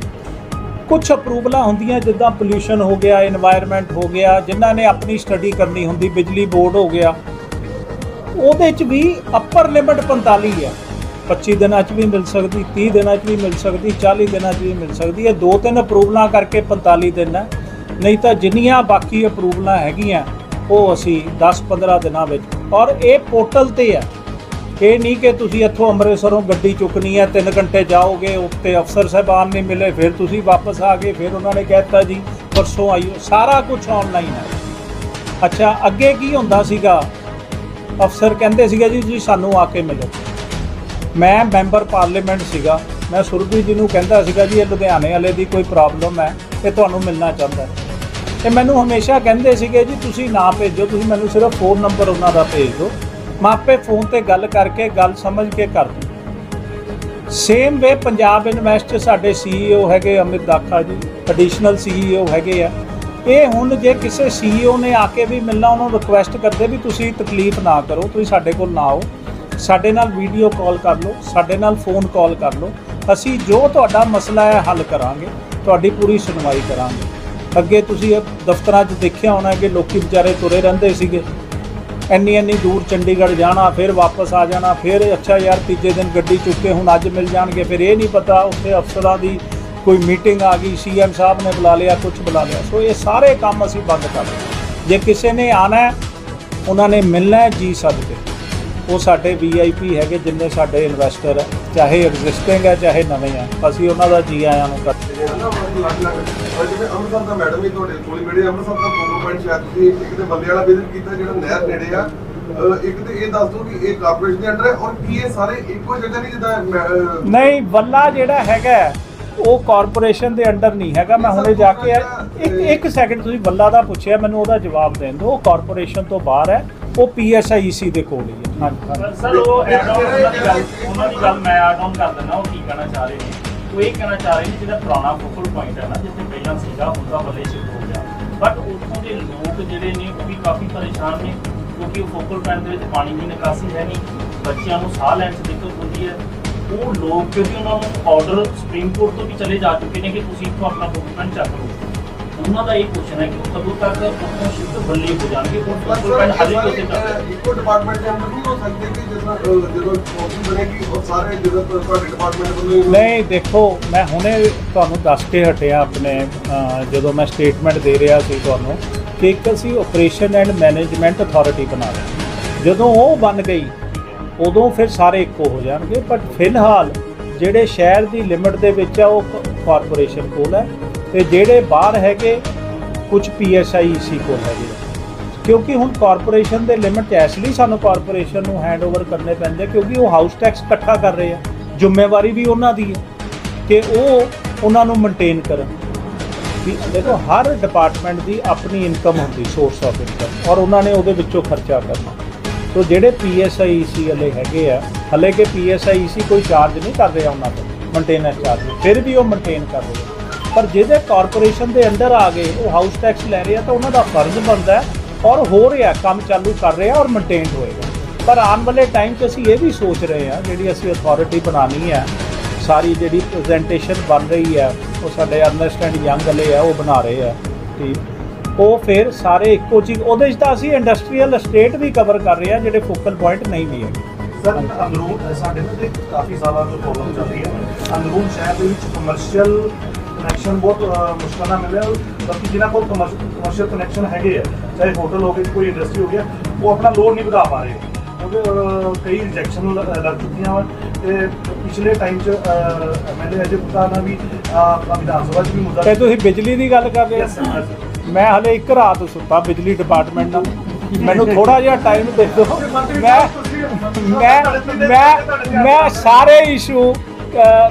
A: ਕੁਝ ਅਪਰੂਵਲਾਂ ਹੁੰਦੀਆਂ ਜਿੱਦਾਂ ਪੋਲੂਸ਼ਨ ਹੋ ਗਿਆ এনवायरमेंट ਹੋ ਗਿਆ, ਜਿਨ੍ਹਾਂ ਨੇ ਆਪਣੀ ਸਟੱਡੀ ਕਰਨੀ ਹੁੰਦੀ, ਬਿਜਲੀ ਬੋਰਡ ਹੋ ਗਿਆ। ਉਹਦੇ 'ਚ ਵੀ ਅਪਰ ਲਿਮਟ 45 ਹੈ। 25 ਦਿਨਾਂ 'ਚ ਵੀ ਮਿਲ ਸਕਦੀ 30 ਦਿਨਾਂ 'ਚ ਵੀ ਮਿਲ ਸਕਦੀ 40 ਦਿਨਾਂ 'ਚ ਵੀ ਮਿਲ ਸਕਦੀ। ਹੈ ਦੋ ਤਿੰਨ ਅਪਰੂਵਲਾਂ ਕਰਕੇ 45 ਦਿਨ ਹੈ। ਨਹੀਂ ਤਾਂ ਜਿੰਨੀਆਂ ਬਾਕੀ ਅਪਰੂਵਲਾਂ ਹੈਗੀਆਂ, ਉਹ ਅਸੀਂ 10-15 ਦਿਨਾਂ ਵਿੱਚ। ਔਰ ਇਹ ਪੋਰਟਲ ਤੇ ਹੈ। ਇਹ ਨਹੀਂ ਕਿ ਤੁਸੀਂ ਇੱਥੋਂ ਅੰਮ੍ਰਿਤਸਰੋਂ ਗੱਡੀ ਚੁੱਕਣੀ ਹੈ 3 ਘੰਟੇ ਜਾਓਗੇ ਉੱਤੇ ਅਫਸਰ ਸਾਹਿਬਾਨ ਨਹੀਂ ਮਿਲੇ, ਫਿਰ ਤੁਸੀਂ ਵਾਪਸ ਆ ਗਏ, ਫਿਰ ਉਹਨਾਂ ਨੇ ਕਹਿਤਾ ਜੀ, ਪਰਸੋਂ ਆਈਓ ਸਾਰਾ ਕੁਝ ਆਨਲਾਈਨ ਹੈ। ਅੱਛਾ, ਅੱਗੇ ਕੀ ਹੁੰਦਾ ਸੀਗਾ? ਅਫਸਰ ਕਹਿੰਦੇ ਸੀਗਾ ਜੀ, ਤੁਸੀਂ ਸਾਨੂੰ ਆ ਕੇ ਮਿਲੋ। ਮੈਂ ਮੈਂਬਰ ਪਾਰਲੀਮੈਂਟ ਸੀਗਾ। ਮੈਂ ਸੁਰਭੀ ਜੀ ਨੂੰ ਕਹਿੰਦਾ ਸੀਗਾ ਜੀ, ਇਹ ਲੁਧਿਆਣੇ ਵਾਲੇ ਦੀ ਕੋਈ ਪ੍ਰੋਬਲਮ ਹੈ, ਇਹ ਤੁਹਾਨੂੰ ਮਿਲਣਾ ਚਾਹੁੰਦਾ ਹੈ। ਤੇ ਮੈਨੂੰ ਹਮੇਸ਼ਾ ਕਹਿੰਦੇ ਸੀਗੇ ਜੀ, ਤੁਸੀਂ ਨਾ ਭੇਜੋ, ਤੁਸੀਂ ਮੈਨੂੰ ਸਿਰਫ ਫੋਨ ਨੰਬਰ ਉਹਨਾਂ ਦਾ ਭੇਜ ਦਿਓ। ਮਾਪੇ ਫੋਨ ਤੇ ਗੱਲ ਕਰਕੇ ਗੱਲ ਸਮਝ ਕੇ ਕਰ ਸੇਮ ਵੇ ਪੰਜਾਬ ਇਨਵੈਸਟ 'ਚ ਸਾਡੇ ਸੀਈਓ ਹੈਗੇ ਅਮਿਤ ਦਾਖਾ ਜੀ ਐਡੀਸ਼ਨਲ ਸੀਈਓ ਹੈਗੇ ਆ। ਇਹ ਹੁਣ ਜੇ ਕਿਸੇ ਸੀਈਓ ਨੇ ਆ ਕੇ ਵੀ ਮਿਲਣਾ, ਉਹਨਾਂ ਨੂੰ ਰਿਕੁਐਸਟ ਕਰਦੇ ਵੀ ਤੁਸੀਂ ਤਕਲੀਫ ਨਾ ਕਰੋ, ਤੁਸੀਂ ਸਾਡੇ ਕੋਲ ਨਾ ਆਓ। ਸਾਡੇ ਨਾਲ ਵੀਡੀਓ ਕਾਲ ਕਰ ਲਓ, ਸਾਡੇ ਨਾਲ ਫੋਨ ਕਾਲ ਕਰ ਲਓ। ਅਸੀਂ ਜੋ ਤੁਹਾਡਾ ਮਸਲਾ ਹੈ ਹੱਲ ਕਰਾਂਗੇ, ਤੁਹਾਡੀ ਪੂਰੀ ਸੁਣਵਾਈ ਕਰਾਂਗੇ। ਅੱਗੇ ਤੁਸੀਂ ਦਫ਼ਤਰਾਂ 'ਚ ਦੇਖਿਆ ਹੋਣਾ ਕਿ ਲੋਕੀ ਵਿਚਾਰੇ ਤੁਰੇ ਰਹਿੰਦੇ ਸੀਗੇ। ਇੰਨੀ ਇੰਨੀ ਦੂਰ ਚੰਡੀਗੜ੍ਹ ਜਾਣਾ, ਫਿਰ ਵਾਪਸ ਆ ਜਾਣਾ, ਫਿਰ ਅੱਛਾ ਯਾਰ ਤੀਜੇ ਦਿਨ ਗੱਡੀ ਚੁੱਕ ਕੇ ਹੁਣ ਅੱਜ ਮਿਲ ਜਾਣਗੇ, ਫਿਰ ਇਹ ਨਹੀਂ ਪਤਾ, ਉੱਥੇ ਅਫਸਰਾਂ ਦੀ ਕੋਈ ਮੀਟਿੰਗ ਆ ਗਈ, ਸੀਐਮ ਸਾਹਿਬ ਨੇ ਬੁਲਾ ਲਿਆ ਕੁਝ ਬੁਲਾ ਲਿਆ। ਸੋ ਇਹ ਸਾਰੇ ਕੰਮ ਅਸੀਂ ਬੰਦ ਕਰ ਦਿੱਤੇ। ਜੇ ਕਿਸੇ ਨੇ ਆਣਾ ਹੈ, ਉਹਨਾਂ ਨੇ ਮਿਲਣਾ ਹੈ, ਜੀ ਸਦਕੇ ਉਹ ਸਾਡੇ ਵੀਆਈਪੀ ਹੈਗੇ, ਜਿੰਨੇ ਸਾਡੇ ਇਨਵੈਸਟਰ ਚਾਹੇ ਐਗਜ਼ਿਸਟਿੰਗ ਹੈ, ਚਾਹੇ ਨਵੇਂ ਹੈ। ਅਸੀਂ ਉਹਨਾਂ ਦਾ ਜੀ ਆਇਆਂ ਨੂੰ ਕਰਦੇ
B: ਇਹ ਜਿਵੇਂ ਅੰਮ੍ਰਿਤਸਰ ਦਾ ਮੈਡਮ ਹੀ ਤੁਹਾਡੇ ਕੋਲ ਹੀ ਅੰਮ੍ਰਿਤਸਰ ਦਾ ਫੋਟੋ ਪੁਆਇੰਟ ਸ਼ਾਇਦ ਤੁਸੀਂ ਇੱਕ ਤੇ ਬੰਦੇ ਵਾਲਾ ਵਿਜ਼ਿਟ ਕੀਤਾ ਜਿਹੜਾ ਨਹਿਰ ਨੇੜੇ ਆ ਇੱਕ ਤੇ ਇਹ ਦੱਸ ਦਿਓ ਕਿ ਇਹ ਕਾਰਪੋਰੇਸ਼ਨ ਦੇ ਅੰਡਰ ਹੈ ਔਰ ਕੀ ਇਹ ਸਾਰੇ ਇੱਕੋ ਜਗ੍ਹਾ ਨਹੀਂ ਜਿੱਦਾਂ
A: ਨਹੀਂ ਵੱਲਾ ਜਿਹੜਾ ਹੈਗਾ ਉਹ ਕਾਰਪੋਰੇਸ਼ਨ ਦੇ ਅੰਡਰ ਨਹੀਂ ਹੈਗਾ। ਮੈਂ ਹੁਣੇ ਜਾ ਕੇ ਇੱਕ ਇੱਕ ਸੈਕਿੰਡ ਤੁਸੀਂ ਵੱਲਾ ਦਾ ਪੁੱਛਿਆ, ਮੈਨੂੰ ਉਹਦਾ ਜਵਾਬ ਦੇਣ ਦਿਓ। ਉਹ ਕਾਰਪੋਰੇਸ਼ਨ ਤੋਂ ਬਾਹਰ ਹੈ। ਉਹ ਪੀਐਸਆਈਸੀ ਦੇ ਕੋਲ ਹੀ ਹੈ। ਹਾਂਜੀ
C: ਸਰ ਉਹ ਐਡ ਆਨ ਉਹਨਾਂ ਦੀ ਗੱਲ, ਉਹਨਾਂ ਦੀ ਗੱਲ ਮੈਂ ਐਡ ਆਨ ਕਰ ਦਿੰਦਾ, ਉਹ ਕੀ ਕਹਿਣਾ ਚਾਹ ਰਹੇ ਨੇ? ਉਹ ਇਹ ਕਹਿਣਾ ਚਾਹ ਰਹੇ ਨੇ ਜਿਹੜਾ ਪੁਰਾਣਾ ਫੋਕਲ ਪੁਆਇੰਟ ਹੈ ਨਾ, ਜਿੱਥੇ ਪਹਿਲਾਂ ਸੀਗਾ ਹੁੰਦਾ ਤਾਂ ਬੱਲੇ ਸ਼ਿਫਟ ਹੋ ਗਿਆ। ਬਟ ਉੱਥੋਂ ਦੇ ਲੋਕ ਜਿਹੜੇ ਨੇ, ਉਹ ਵੀ ਕਾਫੀ ਪਰੇਸ਼ਾਨ ਨੇ, ਕਿਉਂਕਿ ਉਹ ਫੋਕਲ ਪੁਆਇੰਟ ਦੇ ਵਿੱਚ ਪਾਣੀ ਦੀ ਨਿਕਾਸੀ ਹੈ ਨਹੀਂ, ਬੱਚਿਆਂ ਨੂੰ ਸਾਹ ਲੈਣ 'ਚ ਦਿੱਕਤ ਹੁੰਦੀ ਹੈ। ਉਹ ਲੋਕ ਕਿਉਂਕਿ ਉਹਨਾਂ ਨੂੰ ਆਰਡਰ ਸੁਪਰੀਮ ਕੋਰਟ ਤੋਂ ਵੀ ਚਲੇ ਜਾ ਚੁੱਕੇ ਨੇ ਕਿ ਤੁਸੀਂ ਇੱਥੋਂ ਆਪਣਾ ਫੋਕਲ ਪੁਆਇੰਟ ਚੱਕ ਲਓ। ਉਹਨਾਂ ਦਾ ਇਹ ਹੈ ਕਿ ਕਦੋਂ ਤੱਕ ਸ਼ਿਫਟ ਬੱਲੇ ਹੋ ਜਾਣਗੇ ਉਹ
B: ਪਰ ਇੱਕੋ ਡਿਪਾਰਟਮੈਂਟ ਦੇ ਨਹੀਂ ਹੋ ਸਕਦੇ ਕਿ ਜਦੋਂ ਅਹ, ਜਦੋਂ ਪੋਸਟ ਬਣੇਗੀ ਉਹ ਸਾਰੇ ਜਦੋਂ ਤੁਹਾਡੇ ਡਿਪਾਰਟਮੈਂਟ ਵੱਲੋਂ ਹੀ-
A: ਨਹੀਂ ਦੇਖੋ ਮੈਂ ਹੁਣੇ ਤੁਹਾਨੂੰ ਦੱਸ ਕੇ ਹਟਿਆ ਆਪਣੇ ਜਦੋਂ ਮੈਂ ਸਟੇਟਮੈਂਟ ਦੇ ਰਿਹਾ ਸੀ ਤੁਹਾਨੂੰ ਕਿ ਇੱਕ ਅਸੀਂ ਆਪਰੇਸ਼ਨ ਐਂਡ ਮੈਨੇਜਮੈਂਟ ਅਥਾਰਟੀ ਬਣਾ ਰਹੇ ਜਦੋਂ ਉਹ ਬਣ ਗਈ ਉਦੋਂ ਫਿਰ ਸਾਰੇ ਇੱਕੋ ਹੋ ਜਾਣਗੇ ਬਟ ਫਿਲਹਾਲ ਜਿਹੜੇ ਸ਼ਹਿਰ ਦੀ ਲਿਮਿਟ ਦੇ ਵਿੱਚ ਆ ਉਹ ਕਾਰਪੋਰੇਸ਼ਨ ਕੋਲ ਹੈ। ਤੇ ਜਿਹੜੇ ਬਾਹਰ ਹੈਗੇ, ਕੁਝ ਪੀਐਸਆਈਸੀ ਕੋਲ ਹੈਗੇ। ਕਿਉਂਕਿ ਹੁਣ ਕਾਰਪੋਰੇਸ਼ਨ ਦੇ ਲਿਮਿਟ ਐਸ ਲਈ ਸਾਨੂੰ ਕਾਰਪੋਰੇਸ਼ਨ ਨੂੰ ਹੈਂਡਓਵਰ ਕਰਨੇ ਪੈਂਦੇ ਕਿਉਂਕਿ ਉਹ ਹਾਊਸ ਟੈਕਸ ਇਕੱਠਾ ਕਰ ਰਹੇ ਆ। ਜ਼ਿੰਮੇਵਾਰੀ ਵੀ ਉਹਨਾਂ ਦੀ ਹੈ ਕਿ ਉਹ ਉਹਨਾਂ ਨੂੰ ਮੇਨਟੇਨ ਕਰਨ। ਵੀ ਦੇਖੋ, ਹਰ ਡਿਪਾਰਟਮੈਂਟ ਦੀ ਆਪਣੀ ਇਨਕਮ ਹੁੰਦੀ ਸੋਰਸ ਆਫ ਇਨਕਮ ਔਰ ਉਹਨਾਂ ਨੇ ਉਹਦੇ ਵਿੱਚੋਂ ਖਰਚਾ ਕਰਨਾ। ਸੋ ਜਿਹੜੇ ਪੀਐਸਆਈਸੀ ਵਾਲੇ ਹੈਗੇ ਆ, ਹਲੇ ਕਿ ਪੀਐਸਆਈਸੀ ਕੋਈ ਚਾਰਜ ਨਹੀਂ ਕਰ ਰਿਹਾ ਉਹਨਾਂ ਤੋਂ ਮੇਨਟੇਨੈਂਸ ਚਾਰਜ ਫਿਰ ਵੀ ਉਹ ਮੇਨਟੇਨ ਕਰ ਰਹੇ ਆ। ਪਰ ਜਿਹਦੇ ਕਾਰਪੋਰੇਸ਼ਨ ਦੇ ਅੰਡਰ ਆ ਗਏ, ਉਹ ਹਾਊਸ ਟੈਕਸ ਲੈ ਰਹੇ ਆ, ਤਾਂ ਉਹਨਾਂ ਦਾ ਫਰਜ਼ ਬਣਦਾ ਔਰ ਹੋ ਰਿਹਾ, ਕੰਮ ਚਾਲੂ ਕਰ ਰਿਹਾ ਆ ਔਰ ਮੇਨਟੇਨਡ ਹੋਏਗਾ। ਪਰ ਆਉਣ ਵਾਲੇ ਟਾਈਮ 'ਚ ਅਸੀਂ ਇਹ ਵੀ ਸੋਚ ਰਹੇ ਆ ਜਿਹੜੀ ਅਸੀਂ ਅਥਾਰਟੀ ਬਣਾਉਣੀ ਹੈ, ਸਾਰੀ ਜਿਹੜੀ ਪ੍ਰੈਜੈਂਟੇਸ਼ਨ ਬਣ ਰਹੀ ਹੈ, ਉਹ ਸਾਡੇ ਅੰਡਰਸਟੈਂਡ ਯੰਗ ਵਾਲੇ ਆ, ਉਹ ਬਣਾ ਰਹੇ ਆ ਠੀਕ ਉਹ ਫਿਰ ਸਾਰੇ ਇੱਕੋ ਚੀਜ਼, ਉਹਦੇ 'ਚ ਤਾਂ ਅਸੀਂ ਇੰਡਸਟਰੀਅਲ ਅਸਟੇਟ ਵੀ ਕਵਰ ਕਰ ਰਹੇ ਆ ਜਿਹੜੇ ਫੋਕਲ ਪੁਆਇੰਟ ਨਹੀਂ ਵੀ ਹੈਗੇ।
D: ਸਰ ਅੰਦਰੂਨ ਸਾਡੇ ਨਾਲ ਕਾਫੀ ਸਾਲਾਂ ਤੋਂ ਪ੍ਰੋਬਲਮ ਚੱਲ ਰਹੀ ਹੈ। ਅੰਦਰੂਨ ਸ਼ਹਿਰ ਦੇ ਵਿੱਚ ਕਮਰਸ਼ੀਅਲ ਕਨੈਕਸ਼ਨ ਬਹੁਤ ਮੁਸ਼ਕਲ ਨਾਲ ਮਿਲਿਆ। ਬਾਕੀ ਜਿਨ੍ਹਾਂ ਕੋਲ ਕਮਰਸ਼ੀਅਲ ਕਨੈਕਸ਼ਨ ਹੈਗੇ ਆ ਚਾਹੇ ਹੋਟਲ ਹੋ ਗਏ ਕੋਈ ਇੰਡਸਟਰੀ ਹੋ ਗਿਆ ਉਹ ਆਪਣਾ ਲੋਡ ਨਹੀਂ ਵਧਾ ਪਾ ਰਹੇ। ਅਹ, ਕਈ ਰਿਜੈਕਸ਼ਨ ਲੱਗ ਚੁੱਕੀਆਂ ਵਾ। ਤੇ ਪਿਛਲੇ ਟਾਈਮ 'ਚ ਐਮਐਲਏ ਅਜੇ ਪੁੱਤਾ ਨਾਲ ਵੀ ਵਿਧਾਨ ਸਭਾ 'ਚ ਵੀ ਮੁੱਦਾ
A: ਤੇ ਤੁਸੀਂ ਬਿਜਲੀ ਦੀ ਗੱਲ ਕਰ ਰਹੇ ਹੋ? ਮੈਂ ਹਲੇ ਇੱਕ ਰਾਤ ਸੁੱਤਾ ਬਿਜਲੀ ਡਿਪਾਰਟਮੈਂਟ ਨਾਲ। ਮੈਨੂੰ ਥੋੜਾ ਜਿਹਾ ਟਾਈਮ ਦੇ ਦਿਓ। ਮੈਂ ਮੈਂ ਮੈਂ ਮੈਂ ਸਾਰੇ ਇਸ਼ੂ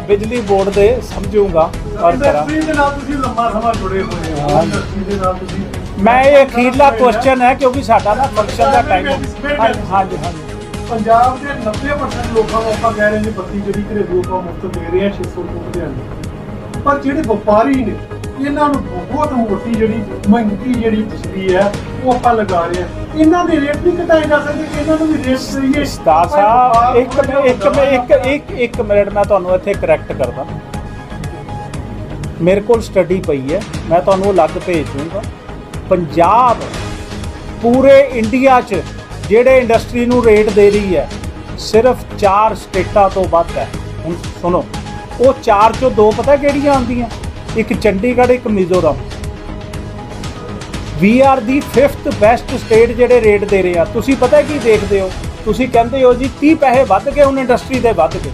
A: ਬਿਜਲੀ ਬੋਰਡ ਦੇ ਸਮਝੂਗਾ। ਔਰ ਕਰਾਂ।
D: ਇੰਡਸਟਰੀ ਦੇ ਨਾਲ ਤੁਸੀਂ ਲੰਮਾ ਸਮਾਂ ਜੁੜੇ ਹੋਏ ਹੋ। ਇੰਡਸਟਰੀ ਦੇ ਨਾਲ ਤੁਸੀਂ
A: ਮੈਂ ਇਹ ਅਖੀਰਲਾ ਕੁਐਸਚਨ ਹੈ ਕਿਉਂਕਿ ਸਾਡਾ ਨਾ ਫੰਕਸ਼ਨ ਦਾ ਟਾਈਮ ਹਾਂਜੀ ਹਾਂਜੀ
D: ਪੰਜਾਬ ਦੇ 90% ਲੋਕਾਂ ਨੂੰ ਆਪਾਂ ਕਹਿ ਰਹੇ ਨੇ ਬੱਤੀ ਜਿਹੜੀ ਘਰੇਲੂ ਆਪਾਂ ਮੁਫਤ ਦੇ ਰਹੇ ਹਾਂ 600 ਰੁਪਏ ਦੇ ਅੰਦਰ ਪਰ ਜਿਹੜੇ ਵਪਾਰੀ ਨੇ ਇਹਨਾਂ ਨੂੰ ਬਹੁਤ ਮੋਟੀ ਜਿਹੜੀ ਮਹਿੰਗੀ ਜਿਹੜੀ ਬਿਜਲੀ ਹੈ ਉਹ ਆਪਾਂ ਲਗਾ ਰਹੇ ਹਾਂ। ਇਹਨਾਂ ਦੇ ਰੇਟ ਨਹੀਂ ਘਟਾਏ ਜਾ ਸਕਦੇ ਕਿ ਇਹਨਾਂ ਨੂੰ ਵੀ ਰੇਟ ਦਈਏ
A: ਉਸਤਾਦ ਸਾਹਿਬ ਇੱਕ ਇੱਕ ਇੱਕ ਇੱਕ ਇੱਕ ਮਿੰਟ ਮੈਂ ਤੁਹਾਨੂੰ ਇੱਥੇ ਕਰੈਕਟ ਕਰਦਾ। ਮੇਰੇ ਕੋਲ ਸਟੱਡੀ ਪਈ ਹੈ। ਮੈਂ ਤੁਹਾਨੂੰ ਅਲੱਗ ਭੇਜ ਦੂੰਗਾ। ਪੰਜਾਬ, ਪੂਰੇ ਇੰਡੀਆ 'ਚ ਜਿਹੜੇ ਇੰਡਸਟਰੀ ਨੂੰ ਰੇਟ ਦੇ ਰਹੀ ਹੈ, ਸਿਰਫ 4 ਸਟੇਟਾਂ ਤੋਂ ਵੱਧ ਹੈ। ਹੁਣ ਸੁਣੋ, ਉਹ ਚਾਰ ਚੋਂ ਦੋ ਪਤਾ ਕਿਹੜੀਆਂ ਆਉਂਦੀਆਂ? ਇੱਕ ਚੰਡੀਗੜ੍ਹ, ਇੱਕ Mizoram. We are the 5th best state ਜਿਹੜੇ ਰੇਟ ਦੇ ਰਹੇ ਆ। ਤੁਸੀਂ ਪਤਾ ਕੀ ਦੇਖਦੇ ਹੋ? ਤੁਸੀਂ ਕਹਿੰਦੇ ਹੋ ਜੀ 30 ਪੈਸੇ ਵੱਧ ਗਏ, ਹੁਣ ਇੰਡਸਟਰੀ ਦੇ ਵੱਧ ਗਏ।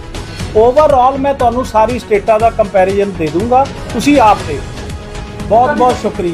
A: ਓਵਰਆਲ ਮੈਂ ਤੁਹਾਨੂੰ ਸਾਰੀ ਸਟੇਟਾਂ ਦਾ ਕੰਪੈਰੀਜ਼ਨ ਦੇ ਦੂੰਗਾ। ਤੁਸੀਂ ਆਪ ਦੇ ਬਹੁਤ ਬਹੁਤ ਸ਼ੁਕਰੀਆ।